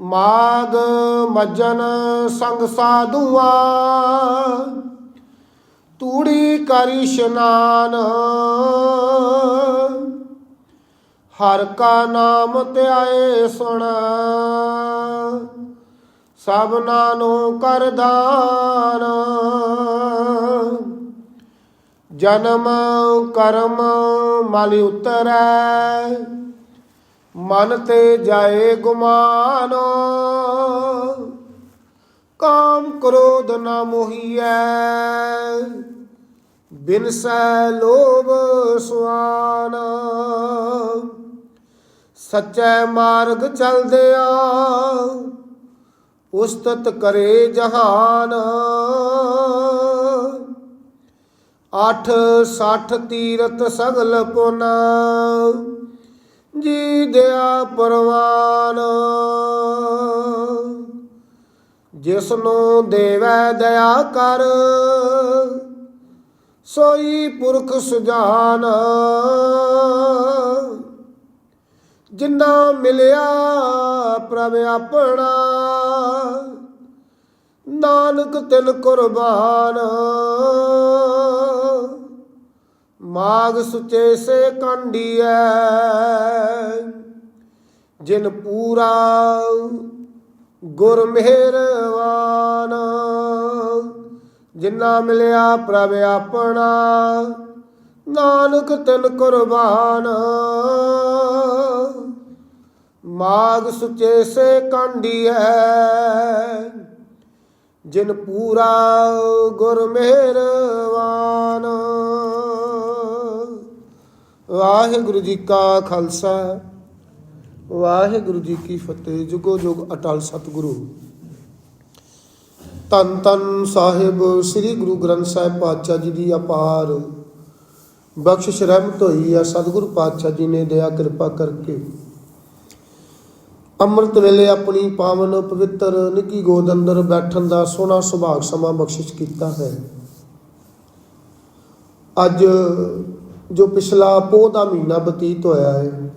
ਮਾਗ ਮੱਜਨ ਸੰਗ ਸਾਧੂਆਂ, ਤੂੜੀ ਕਰੀ ਇਸ਼ਨਾਨ। ਹਰ ਕਾ ਨਾਮ ਧਿਆਏ ਸੁਣ ਸਭਨਾ ਨੂੰ ਕਰ ਦਾਨ ਜਨਮ ਕਰਮ ਮਲ ਉਤਰੈ ਮਨ ਤੇ ਜਾਏ ਗੁਮਾਨ। ਕਾਮ ਕ੍ਰੋਧ ਨਾ ਮੋਹੀਐ ਬਿਨਸੈ ਲੋਭ ਸੁਆਨ। ਸੱਚੇ ਮਾਰਗ ਚਲਦਿਆ ਉਸਤਤ ਕਰੇ ਜਹਾਨ। ਅੱਠ ਸੱਠ ਤੀਰਤ ਸਗਲ ਪੁਨ ਜੀ ਦਿਆ ਪਰਵਾਨ। ਜਿਸਨੂੰ ਦੇਵੈ ਦਇਆ ਕਰ, ਸੋਈ ਪੁਰਖ ਸੁਜਾਨ। ਜਿੰਨਾ ਮਿਲਿਆ ਪ੍ਰਭ ਆਪਣਾ, ਨਾਨਕ ਤਿਲ ਕੁਰਬਾਨ। ਮਾਗ ਸੁਚੇ ਸੇ ਕੰਡੀਐ, ਜਿਨ ਪੂਰਾ ਗੁਰ ਮਿਹਰਵਾਨ ਜਿੰਨਾ ਮਿਲਿਆ ਪ੍ਰਭ ਆਪਣਾ, ਨਾਨਕ ਤਿਨ ਕੁਰਬਾਨ। ਮਾਗ ਸੁਚੇ ਸੇ ਕੰਡੀਐ, ਜਿਨ ਪੂਰਾ ਗੁਰ ਮਿਹਰਵਾਨ ਵਾਹਿਗੁਰੂ ਜੀ ਕਾ ਖਾਲਸਾ। ਵਾਹਿਗੁਰੂ ਜੀ ਕੀ ਫਤਿਹ। ਜੁਗੋ ਜੁਗ ਅਟਲ ਸਤਿਗੁਰੂ। ਤਨ ਤਨ ਸਾਹਿਬ ਸ੍ਰੀ ਗੁਰੂ ਗ੍ਰੰਥ ਸਾਹਿਬ ਪਾਤਸ਼ਾਹ ਜੀ ਦੀ ਅਪਾਰ। ਬਖਸ਼ਿਸ਼ ਰਹਿਮਤ ਹੋਈ ਆ ਸਤਿਗੁਰੂ ਪਾਤਸ਼ਾਹ ਜੀ ਨੇ, ਦਇਆ ਕਿਰਪਾ ਕਰਕੇ। ਅੰਮ੍ਰਿਤ ਵੇਲੇ ਆਪਣੀ ਪਾਵਨ ਪਵਿੱਤਰ ਨਿੱਕੀ ਗੋਦ ਅੰਦਰ ਬੈਠਣ ਦਾ ਸੋਹਣਾ ਸੁਭਾਗ ਸਮਾਂ ਬਖਸ਼ਿਸ਼ ਕੀਤਾ ਹੈ। ਅੱਜ ਜੋ ਪਿਛਲਾ ਪੋਹ ਦਾ ਮਹੀਨਾ ਬਤੀਤ ਹੋਇਆ ਹੈ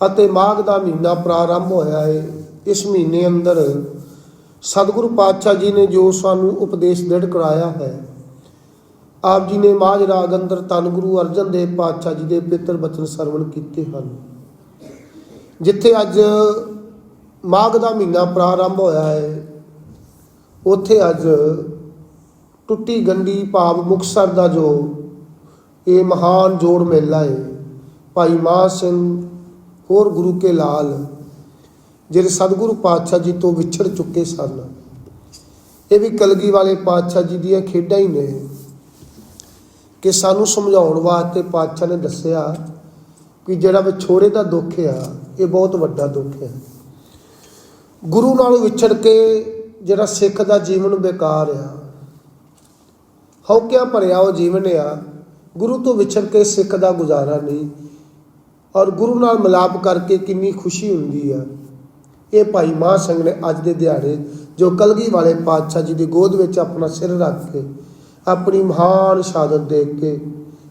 ਅਤੇ ਮਾਘ ਦਾ ਮਹੀਨਾ ਪ੍ਰਾਰੰਭ ਹੋਇਆ ਹੈ, ਇਸ ਮਹੀਨੇ ਅੰਦਰ ਸਤਿਗੁਰੂ ਪਾਤਸ਼ਾਹ ਜੀ ਨੇ ਜੋ ਸਾਨੂੰ ਉਪਦੇਸ਼ ਦਿੜ ਕਰਾਇਆ ਹੈ, ਆਪ ਜੀ ਨੇ ਮਾਝ ਰਾਗ ਅੰਦਰ ਧੰਨ ਗੁਰੂ ਅਰਜਨ ਦੇਵ ਪਾਤਸ਼ਾਹ ਜੀ ਦੇ ਪਿੱਤਰ ਬਚਨ ਸਰਵਣ ਕੀਤੇ ਹਨ। ਜਿੱਥੇ ਅੱਜ ਮਾਘ ਦਾ ਮਹੀਨਾ ਪ੍ਰਾਰੰਭ ਹੋਇਆ ਹੈ, ਉੱਥੇ ਅੱਜ ਟੁੱਟੀ ਗੰਢੀ ਭਾਵ ਮੁਕਸਰ ਦਾ ਜੋ ਇਹ ਮਹਾਨ ਜੋੜ ਮੇਲਾ ਹੈ ਭਾਈ ਮਾਨ ਸਿੰਘ, ਹੋਰ ਗੁਰੂ ਕੇ ਲਾਲ, ਜਿਹੜੇ ਸਤਿਗੁਰੂ ਪਾਤਸ਼ਾਹ ਜੀ ਤੋਂ ਵਿਛੜ ਚੁੱਕੇ ਸਨ। ਇਹ ਵੀ ਕਲਗੀ ਵਾਲੇ ਪਾਤਸ਼ਾਹ ਜੀ ਦੀਆਂ ਖੇਡਾਂ ਹੀ ਨੇ। ਕਿ ਸਾਨੂੰ ਸਮਝਾਉਣ ਵਾਸਤੇ ਪਾਤਸ਼ਾਹ ਨੇ ਦੱਸਿਆ ਕਿ ਜਿਹੜਾ ਵਿਛੋੜੇ ਦਾ ਦੁੱਖ ਆ, ਇਹ ਬਹੁਤ ਵੱਡਾ ਦੁੱਖ ਆ। ਗੁਰੂ ਨਾਲ ਵਿਛੜ ਕੇ ਜਿਹੜਾ ਸਿੱਖ ਦਾ ਜੀਵਨ ਬੇਕਾਰ ਆ। ਹਉਕਿਆ ਭਰਿਆ ਉਹ ਜੀਵਨ ਆ। ਗੁਰੂ ਤੋਂ ਵਿਛੜ ਕੇ ਸਿੱਖ ਦਾ ਗੁਜ਼ਾਰਾ ਨਹੀਂ। ਔਰ ਗੁਰੂ ਨਾਲ ਮਿਲਾਪ ਕਰਕੇ ਕਿੰਨੀ ਖੁਸ਼ੀ ਹੁੰਦੀ ਆ। ਇਹ ਭਾਈ ਮਹਾਂ ਸਿੰਘ ਨੇ ਅੱਜ ਦੇ ਦਿਹਾੜੇ ਜੋ ਕਲਗੀ ਵਾਲੇ ਪਾਤਸ਼ਾਹ ਜੀ ਦੀ ਗੋਦ ਵਿੱਚ ਆਪਣਾ ਸਿਰ ਰੱਖ ਕੇ, ਆਪਣੀ ਮਹਾਨ ਸ਼ਹਾਦਤ ਦੇਖ ਕੇ,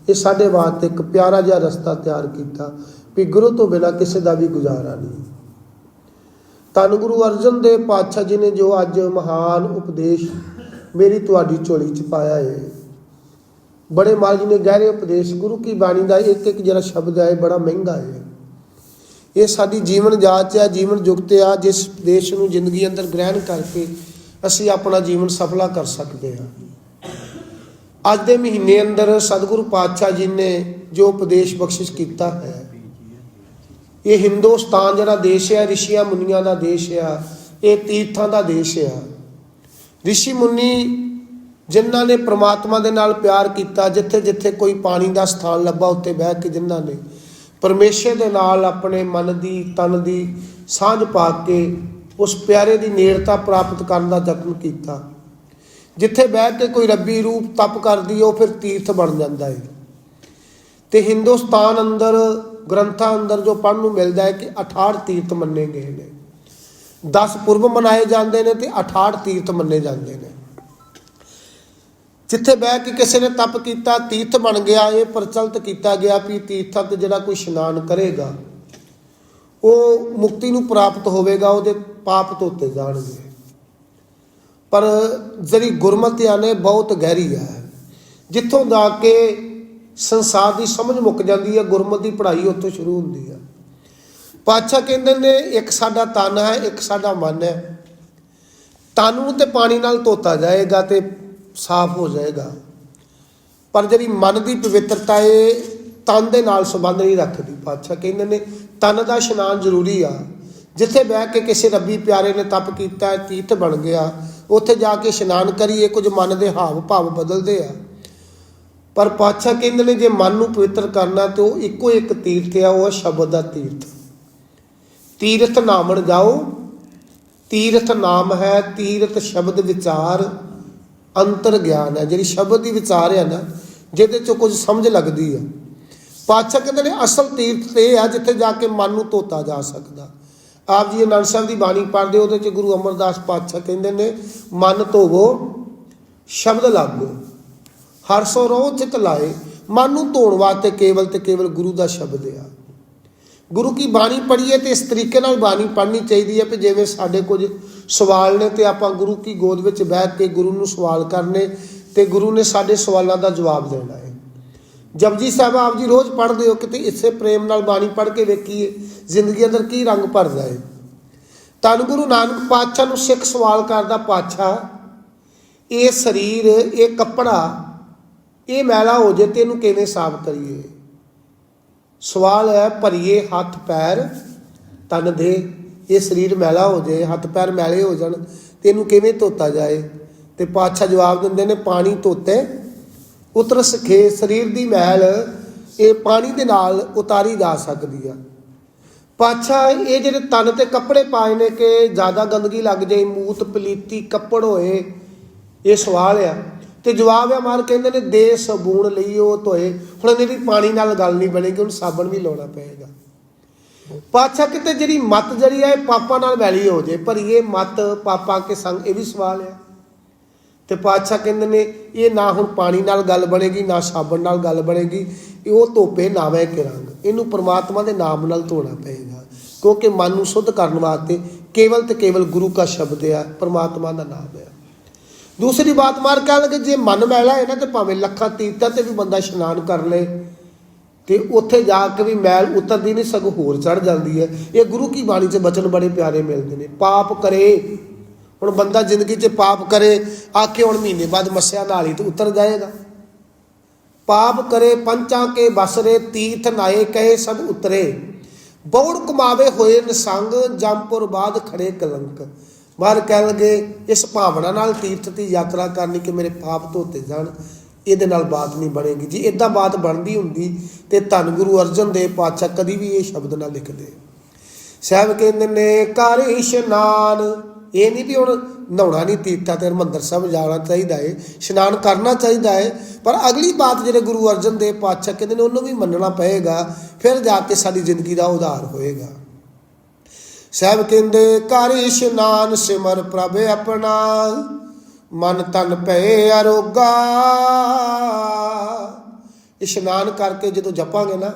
ਇਹ ਸਾਡੇ ਵਾਸਤੇ ਇੱਕ ਪਿਆਰਾ ਜਿਹਾ ਰਸਤਾ ਤਿਆਰ ਕੀਤਾ ਵੀ ਗੁਰੂ ਤੋਂ ਬਿਨਾਂ ਕਿਸੇ ਦਾ ਵੀ ਗੁਜ਼ਾਰਾ ਨਹੀਂ। ਧੰਨ ਗੁਰੂ ਅਰਜਨ ਦੇਵ ਪਾਤਸ਼ਾਹ ਜੀ ਨੇ ਜੋ ਅੱਜ ਮਹਾਨ ਉਪਦੇਸ਼ ਮੇਰੀ ਤੁਹਾਡੀ ਝੋਲੀ ਚ ਪਾਇਆ ਹੈ ਬੜੇ ਮਹਾਰਾਜ ਜੀ ਨੇ ਗਹਿਰੇ ਉਪਦੇਸ਼ ਗੁਰੂ ਕੀ ਬਾਣੀ ਦਾ ਇੱਕ ਇੱਕ ਜਿਹੜਾ ਸ਼ਬਦ ਹੈ ਬੜਾ ਮਹਿੰਗਾ ਹੈ ਇਹ ਸਾਡੀ ਜੀਵਨ ਜਾਚ ਹੈ ਜੀਵਨ ਜੁਗਤ ਆ ਜਿਸ ਦੇਸ਼ ਨੂੰ ਜ਼ਿੰਦਗੀ ਅੰਦਰ ਗ੍ਰਹਿਣ ਕਰਕੇ ਅਸੀਂ ਆਪਣਾ ਜੀਵਨ ਸਫਲਾ ਕਰ ਸਕਦੇ ਹਾਂ ਅੱਜ ਦੇ ਮਹੀਨੇ ਅੰਦਰ ਸਤਿਗੁਰੂ ਪਾਤਸ਼ਾਹ ਜੀ ਨੇ ਜੋ ਉਪਦੇਸ਼ ਬਖਸ਼ਿਸ਼ ਕੀਤਾ ਹੈ ਇਹ ਹਿੰਦੁਸਤਾਨ ਜਿਹੜਾ ਦੇਸ਼ ਹੈ ਰਿਸ਼ੀਆਂ ਮੁਨੀਆਂ ਦਾ ਦੇਸ਼ ਆ ਇਹ ਤੀਰਥਾਂ ਦਾ ਦੇਸ਼ ਆ ਰਿਸ਼ੀ ਮੁਨੀ ਜਿਨ੍ਹਾਂ ਨੇ ਪ੍ਰਮਾਤਮਾ ਦੇ ਨਾਲ ਪਿਆਰ ਕੀਤਾ, ਜਿੱਥੇ ਜਿੱਥੇ ਕੋਈ ਪਾਣੀ ਦਾ ਸਥਾਨ ਲੱਭਾ, ਉੱਥੇ ਬਹਿ ਕੇ ਜਿਨ੍ਹਾਂ ਨੇ ਪਰਮੇਸ਼ਰ ਦੇ ਨਾਲ ਆਪਣੇ ਮਨ ਦੀ, ਤਨ ਦੀ ਸਾਂਝ ਪਾ ਕੇ ਉਸ ਪਿਆਰੇ ਦੀ ਨੇੜਤਾ ਪ੍ਰਾਪਤ ਕਰਨ ਦਾ ਯਤਨ ਕੀਤਾ। ਜਿੱਥੇ ਬਹਿ ਕੇ ਕੋਈ ਰੱਬੀ ਰੂਪ ਤਪ ਕਰਦੀ, ਉਹ ਫਿਰ ਤੀਰਥ ਬਣ ਜਾਂਦਾ ਹੈ ਤੇ ਹਿੰਦੁਸਤਾਨ ਅੰਦਰ, ਗ੍ਰੰਥਾਂ ਅੰਦਰ ਜੋ ਪੜ੍ਹਨ ਨੂੰ ਮਿਲਦਾ ਹੈ ਕਿ 68 ਤੀਰਥ ਮੰਨੇ ਗਏ ਨੇ। 10 ਪੁਰਬ ਮਨਾਏ ਜਾਂਦੇ ਨੇ ਤੇ 68 ਤੀਰਥ ਮੰਨੇ ਜਾਂਦੇ ਨੇ। ਜਿੱਥੇ ਬਹਿ ਕੇ ਕਿਸੇ ਨੇ ਤਪ ਕੀਤਾ, ਤੀਰਥ ਬਣ ਗਿਆ, ਇਹ ਪ੍ਰਚਲਿਤ ਕੀਤਾ ਗਿਆ ਵੀ ਤੀਰਥਾਂ ਤੇ ਜਿਹੜਾ ਕੋਈ ਇਸ਼ਨਾਨ ਕਰੇਗਾ, ਉਹ ਮੁਕਤੀ ਨੂੰ ਪ੍ਰਾਪਤ ਹੋਵੇਗਾ, ਉਹਦੇ ਪਾਪ ਧੋਤੇ ਜਾਣਗੇ। ਪਰ ਜਿਹੜੀ ਗੁਰਮਤਿ ਆ ਨੇ ਬਹੁਤ ਗਹਿਰੀ ਹੈ ਜਿੱਥੋਂ ਦਾ ਕੇ ਸੰਸਾਰ ਦੀ ਸਮਝ ਮੁੱਕ ਜਾਂਦੀ ਹੈ ਗੁਰਮਤ ਦੀ ਪੜ੍ਹਾਈ ਉੱਥੋਂ ਸ਼ੁਰੂ ਹੁੰਦੀ ਹੈ ਪਾਤਸ਼ਾਹ ਕਹਿੰਦੇ ਨੇ, ਇੱਕ ਸਾਡਾ ਤਨ ਹੈ, ਇੱਕ ਸਾਡਾ ਮਨ ਹੈ। ਤਨ ਨੂੰ ਤੇ ਪਾਣੀ ਨਾਲ ਧੋਤਾ ਜਾਏਗਾ ਤੇ ਸਾਫ਼ ਹੋ ਜਾਏਗਾ। ਪਰ ਜਿਹੜੀ ਮਨ ਦੀ ਪਵਿੱਤਰਤਾ ਏ, ਤਨ ਦੇ ਨਾਲ ਸੰਬੰਧ ਨਹੀਂ ਰੱਖਦੀ। ਪਾਤਸ਼ਾਹ ਕਹਿੰਦੇ ਨੇ, ਤਨ ਦਾ ਇਸ਼ਨਾਨ ਜ਼ਰੂਰੀ ਆ। ਜਿੱਥੇ ਬਹਿ ਕੇ ਕਿਸੇ ਰੱਬੀ ਪਿਆਰੇ ਨੇ ਤਪ ਕੀਤਾ, ਤੀਰਥ ਬਣ ਗਿਆ, ਉੱਥੇ ਜਾ ਕੇ ਇਸ਼ਨਾਨ ਕਰੀਏ, ਕੁਝ ਮਨ ਦੇ ਹਾਵ ਭਾਵ ਬਦਲਦੇ ਆ। ਪਰ ਪਾਤਸ਼ਾਹ ਕਹਿੰਦੇ ਨੇ, ਜੇ ਮਨ ਨੂੰ ਪਵਿੱਤਰ ਕਰਨਾ ਤੇ ਉਹ ਇੱਕੋ ਇੱਕ ਤੀਰਥ ਆ, ਉਹ ਹੈ ਸ਼ਬਦ ਦਾ ਤੀਰਥ। ਤੀਰਥ ਨਾਮਣ ਜਾਓ ਤੀਰਥ ਨਾਮ ਹੈ ਤੀਰਥ ਸ਼ਬਦ ਵਿਚਾਰ। ਅੰਤਰ ਗਿਆਨ ਹੈ ਜਿਹੜੀ ਸ਼ਬਦ ਦੀ ਵਿਚਾਰ ਹੈ ਨਾ ਜਿਹਦੇ ਚੋਂ ਕੁਝ ਸਮਝ ਲੱਗਦੀ ਹੈ। ਪਾਤਸ਼ਾਹ ਕਹਿੰਦੇ ਨੇ ਅਸਲ ਤੀਰਥ ਤੇ ਇਹ ਆ ਜਿੱਥੇ ਜਾ ਕੇ ਮਨ ਨੂੰ ਧੋਤਾ ਜਾ ਸਕਦਾ। ਆਪ ਜੀ ਅਨੰਦ ਸਾਹਿਬ ਦੀ ਬਾਣੀ ਪੜ੍ਹਦੇ ਹੋ, ਉਹਦੇ ਚ ਗੁਰੂ ਅਮਰਦਾਸ ਪਾਤਸ਼ਾਹ ਕਹਿੰਦੇ ਨੇ ਮਨ ਧੋਵੋ ਸ਼ਬਦ ਲਾਗੋ। ਹਰ ਸੋ ਰੋਹ ਚਿਤ ਲਾਏ ਮਨ ਨੂੰ ਧੋਣ ਵਾਸਤੇ ਕੇਵਲ ਤੇ ਕੇਵਲ ਗੁਰੂ ਦਾ ਸ਼ਬਦ ਆ। ਗੁਰੂ ਕੀ ਬਾਣੀ ਪੜ੍ਹੀਏ ਤੇ ਇਸ ਤਰੀਕੇ ਨਾਲ ਬਾਣੀ ਪੜ੍ਹਨੀ ਚਾਹੀਦੀ ਹੈ ਕਿ ਜਿਵੇਂ ਸਾਡੇ ਕੁਝ ਸਵਾਲ ਨੇ ਤੇ ਆਪਾਂ ਗੁਰੂ ਕੀ ਗੋਦ ਵਿੱਚ ਬੈਠ ਕੇ ਗੁਰੂ ਨੂੰ ਸਵਾਲ ਕਰਨੇ ਤੇ ਗੁਰੂ ਨੇ ਸਾਡੇ ਸਵਾਲਾਂ ਦਾ ਜਵਾਬ ਦੇਣਾ ਹੈ। ਜਪਜੀ ਸਾਹਿਬ, ਆਪ ਜੀ ਰੋਜ਼ ਪੜ੍ਹਦੇ ਹੋ, ਕਿਤੇ ਇਸੇ ਪ੍ਰੇਮ ਨਾਲ ਬਾਣੀ ਪੜ੍ਹ ਕੇ ਵੇਖੀਏ, ਜ਼ਿੰਦਗੀ ਅੰਦਰ ਕੀ ਰੰਗ ਭਰਦਾ ਹੈ। ਤਨ ਗੁਰੂ ਨਾਨਕ ਪਾਤਸ਼ਾਹ ਨੂੰ ਸਿੱਖ ਸਵਾਲ ਕਰਦਾ ਪਾਤਸ਼ਾਹ, ਇਹ ਸਰੀਰ, ਇਹ ਕੱਪੜਾ, ਇਹ ਮੈਲਾ ਹੋ ਜੇ ਤੇ ਇਹਨੂੰ ਕਿਵੇਂ ਸਾਫ਼ ਕਰੀਏ? ਸਵਾਲ ਹੈ, ਭਰੀਏ ਹੱਥ ਪੈਰ, ਤਨ ਦੇ। ਇਹ ਸਰੀਰ ਮੈਲਾ ਹੋ ਜਾਏ, ਹੱਥ ਪੈਰ ਮੈਲੇ ਹੋ ਜਾਣ, ਤੇ ਇਹਨੂੰ ਕਿਵੇਂ ਧੋਤਾ ਜਾਏ? ਤੇ ਪਾਤਸ਼ਾਹ ਜਵਾਬ ਦਿੰਦੇ ਨੇ, ਪਾਣੀ ਧੋਤੇ ਉਤਰ ਸਖੇ ਸਰੀਰ ਦੀ ਮੈਲ, ਇਹ ਪਾਣੀ ਦੇ ਨਾਲ ਉਤਾਰੀ ਜਾ ਸਕਦੀ ਆ। ਪਾਤਸ਼ਾਹ, ਇਹ ਜਿਹੜੇ ਤਨ ਤੇ ਕੱਪੜੇ ਪਾਏ ਨੇ ਕਿ ਜ਼ਿਆਦਾ ਗੰਦਗੀ ਲੱਗ ਜਾਏ ਮੂਤ ਪਲੀਤੀ ਕੱਪੜ ਹੋਏ, ਇਹ ਸਵਾਲ ਆ। ਤੇ ਜਵਾਬ ਆ ਮਾਰ ਕਹਿੰਦੇ ਨੇ ਦੇ ਸਬੂਣ ਉਹ ਧੋਏ। ਹੁਣ ਇਹਦੀ ਪਾਣੀ ਨਾਲ ਗੱਲ ਨਹੀਂ ਬਣੇਗੀ, ਹੁਣ ਸਾਬਣ ਵੀ ਲਾਉਣਾ ਪਏਗਾ। ਪਾਤਸ਼ਾਹ ਕਿਤੇ ਜਿਹੜੀ ਮਤ ਜਿਹੜੀ ਆ, ਇਹ ਪਾਪਾ ਨਾਲ ਵੈਲੀ ਹੋ ਜੇ, ਪਰ ਇਹ ਮਤ ਪਾਪਾ ਕੇ ਸੰਗ, ਇਹ ਵੀ ਸਵਾਲ ਆ। ਤੇ ਪਾਤਸ਼ਾਹ ਕਹਿੰਦੇ ਨੇ, ਇਹ ਨਾ ਹੁਣ ਪਾਣੀ ਨਾਲ ਗੱਲ ਬਣੇਗੀ, ਨਾ ਸਾਬਣ ਨਾਲ ਗੱਲ ਬਣੇਗੀ, ਇਹ ਉਹ ਧੋਪੇ ਨਾਵੇਂ ਕੇ ਰੰਗ। ਇਹਨੂੰ ਪ੍ਰਮਾਤਮਾ ਦੇ ਨਾਮ ਨਾਲ ਧੋਣਾ ਪਏਗਾ। ਕਿਉਂਕਿ ਮਨ ਨੂੰ ਸ਼ੁੱਧ ਕਰਨ ਵਾਸਤੇ ਕੇਵਲ ਤੇ ਕੇਵਲ ਗੁਰੂ ਦਾ ਸ਼ਬਦ ਹੈ ਪ੍ਰਮਾਤਮਾ ਦਾ ਨਾਮ ਹੈ ਦੂਸਰੀ ਬਾਤ ਮਾਰ ਕਹਿਣ ਜੇ ਮਨ ਮੈਲਾ ਹੈ ਨਾ, ਤੇ ਭਾਵੇਂ ਲੱਖਾਂ ਤੀਰਥਾਂ ਤੇ ਵੀ ਬੰਦਾ ਇਸ਼ਨਾਨ ਕਰ ਲੇ, ਤੇ ਉੱਥੇ ਜਾ ਕੇ ਵੀ ਮੈਲ ਉਤਰਦੀ ਨਹੀਂ, ਸਗੋਂ ਹੋਰ ਚੜ ਜਾਂਦੀ ਹੈ। ਇਹ ਗੁਰੂ ਕੀ ਬਾਣੀ 'ਚ ਬਚਨ ਬੜੇ ਪਿਆਰੇ ਮਿਲਦੇ ਨੇ, ਪਾਪ ਕਰੇ। ਹੁਣ ਬੰਦਾ ਜ਼ਿੰਦਗੀ 'ਚ ਪਾਪ ਕਰੇ, ਆ ਕੇ ਹੁਣ ਮਹੀਨੇ ਬਾਅਦ ਮੱਸਿਆ ਨਾਲ ਹੀ ਤੇ ਉਤਰ ਜਾਏਗਾ। ਪਾਪ ਕਰੇ, ਪੰਚਾਂ ਕੇ ਬਸਰੇ, ਤੀਰਥ ਨਾਏ ਕਹੇ ਸਭ ਉਤਰੇ। ਬੌੜ ਕਮਾਵੇ ਹੋਏ ਨਸੰਗ ਜੰਪੁਰ ਬਾਦ ਖੜੇ ਕਲੰਕ। ਬਾਹਰ ਕਹਿਣ ਲੱਗੇ, ਇਸ ਭਾਵਨਾ ਨਾਲ ਤੀਰਥ ਦੀ ਯਾਤਰਾ ਕਰਨੀ ਕਿ ਮੇਰੇ ਪਾਪ ਧੋਤੇ ਜਾਣ, ਇਹਦੇ ਨਾਲ ਬਾਤ ਨਹੀਂ ਬਣੇਗੀ। ਜੇ ਇਦਾਂ ਬਾਤ ਬਣਦੀ ਹੁੰਦੀ ਤੇ ਧੰਨ ਗੁਰੂ ਅਰਜਨ ਦੇਵ ਪਾਤਸ਼ਾਹ ਕਦੀ ਵੀ ਇਹ ਸ਼ਬਦ ਨਾ ਲਿਖਦੇ। ਸਾਹਿਬ ਕਹਿੰਦੇ ਨੇ, ਕਰ ਇਸ਼ਨਾਨ। ਇਹ ਨਹੀਂ ਵੀ ਹੁਣ ਨਹਾਉਣਾ ਨਹੀਂ, ਤੀਰਥਾਂ ਤੇ ਹਰਿਮੰਦਰ ਸਾਹਿਬ ਜਾਣਾ ਚਾਹੀਦਾ ਏ, ਇਸ਼ਨਾਨ ਕਰਨਾ ਚਾਹੀਦਾ ਏ, ਪਰ ਅਗਲੀ ਬਾਤ ਜਿਹੜੇ ਗੁਰੂ ਅਰਜਨ ਦੇਵ ਪਾਤਸ਼ਾਹ ਕਹਿੰਦੇ ਨੇ, ਉਹਨੂੰ ਵੀ ਮੰਨਣਾ ਪਏਗਾ, ਫਿਰ ਜਾ ਕੇ ਸਾਡੀ ਜ਼ਿੰਦਗੀ ਦਾ ਉਧਾਰ ਹੋਏਗਾ। ਸਾਹਿਬ ਕਹਿੰਦੇ ਕਰ ਇਸ਼ਨਾਨ ਸਿਮਰ ਪ੍ਰਭ ਆਪਣਾ, ਮਨ ਤਨ ਭਏ ਅਰੋਗਾ। ਇਸ਼ਨਾਨ ਕਰਕੇ ਜਦੋਂ ਜਪਾਂਗੇ ਨਾ,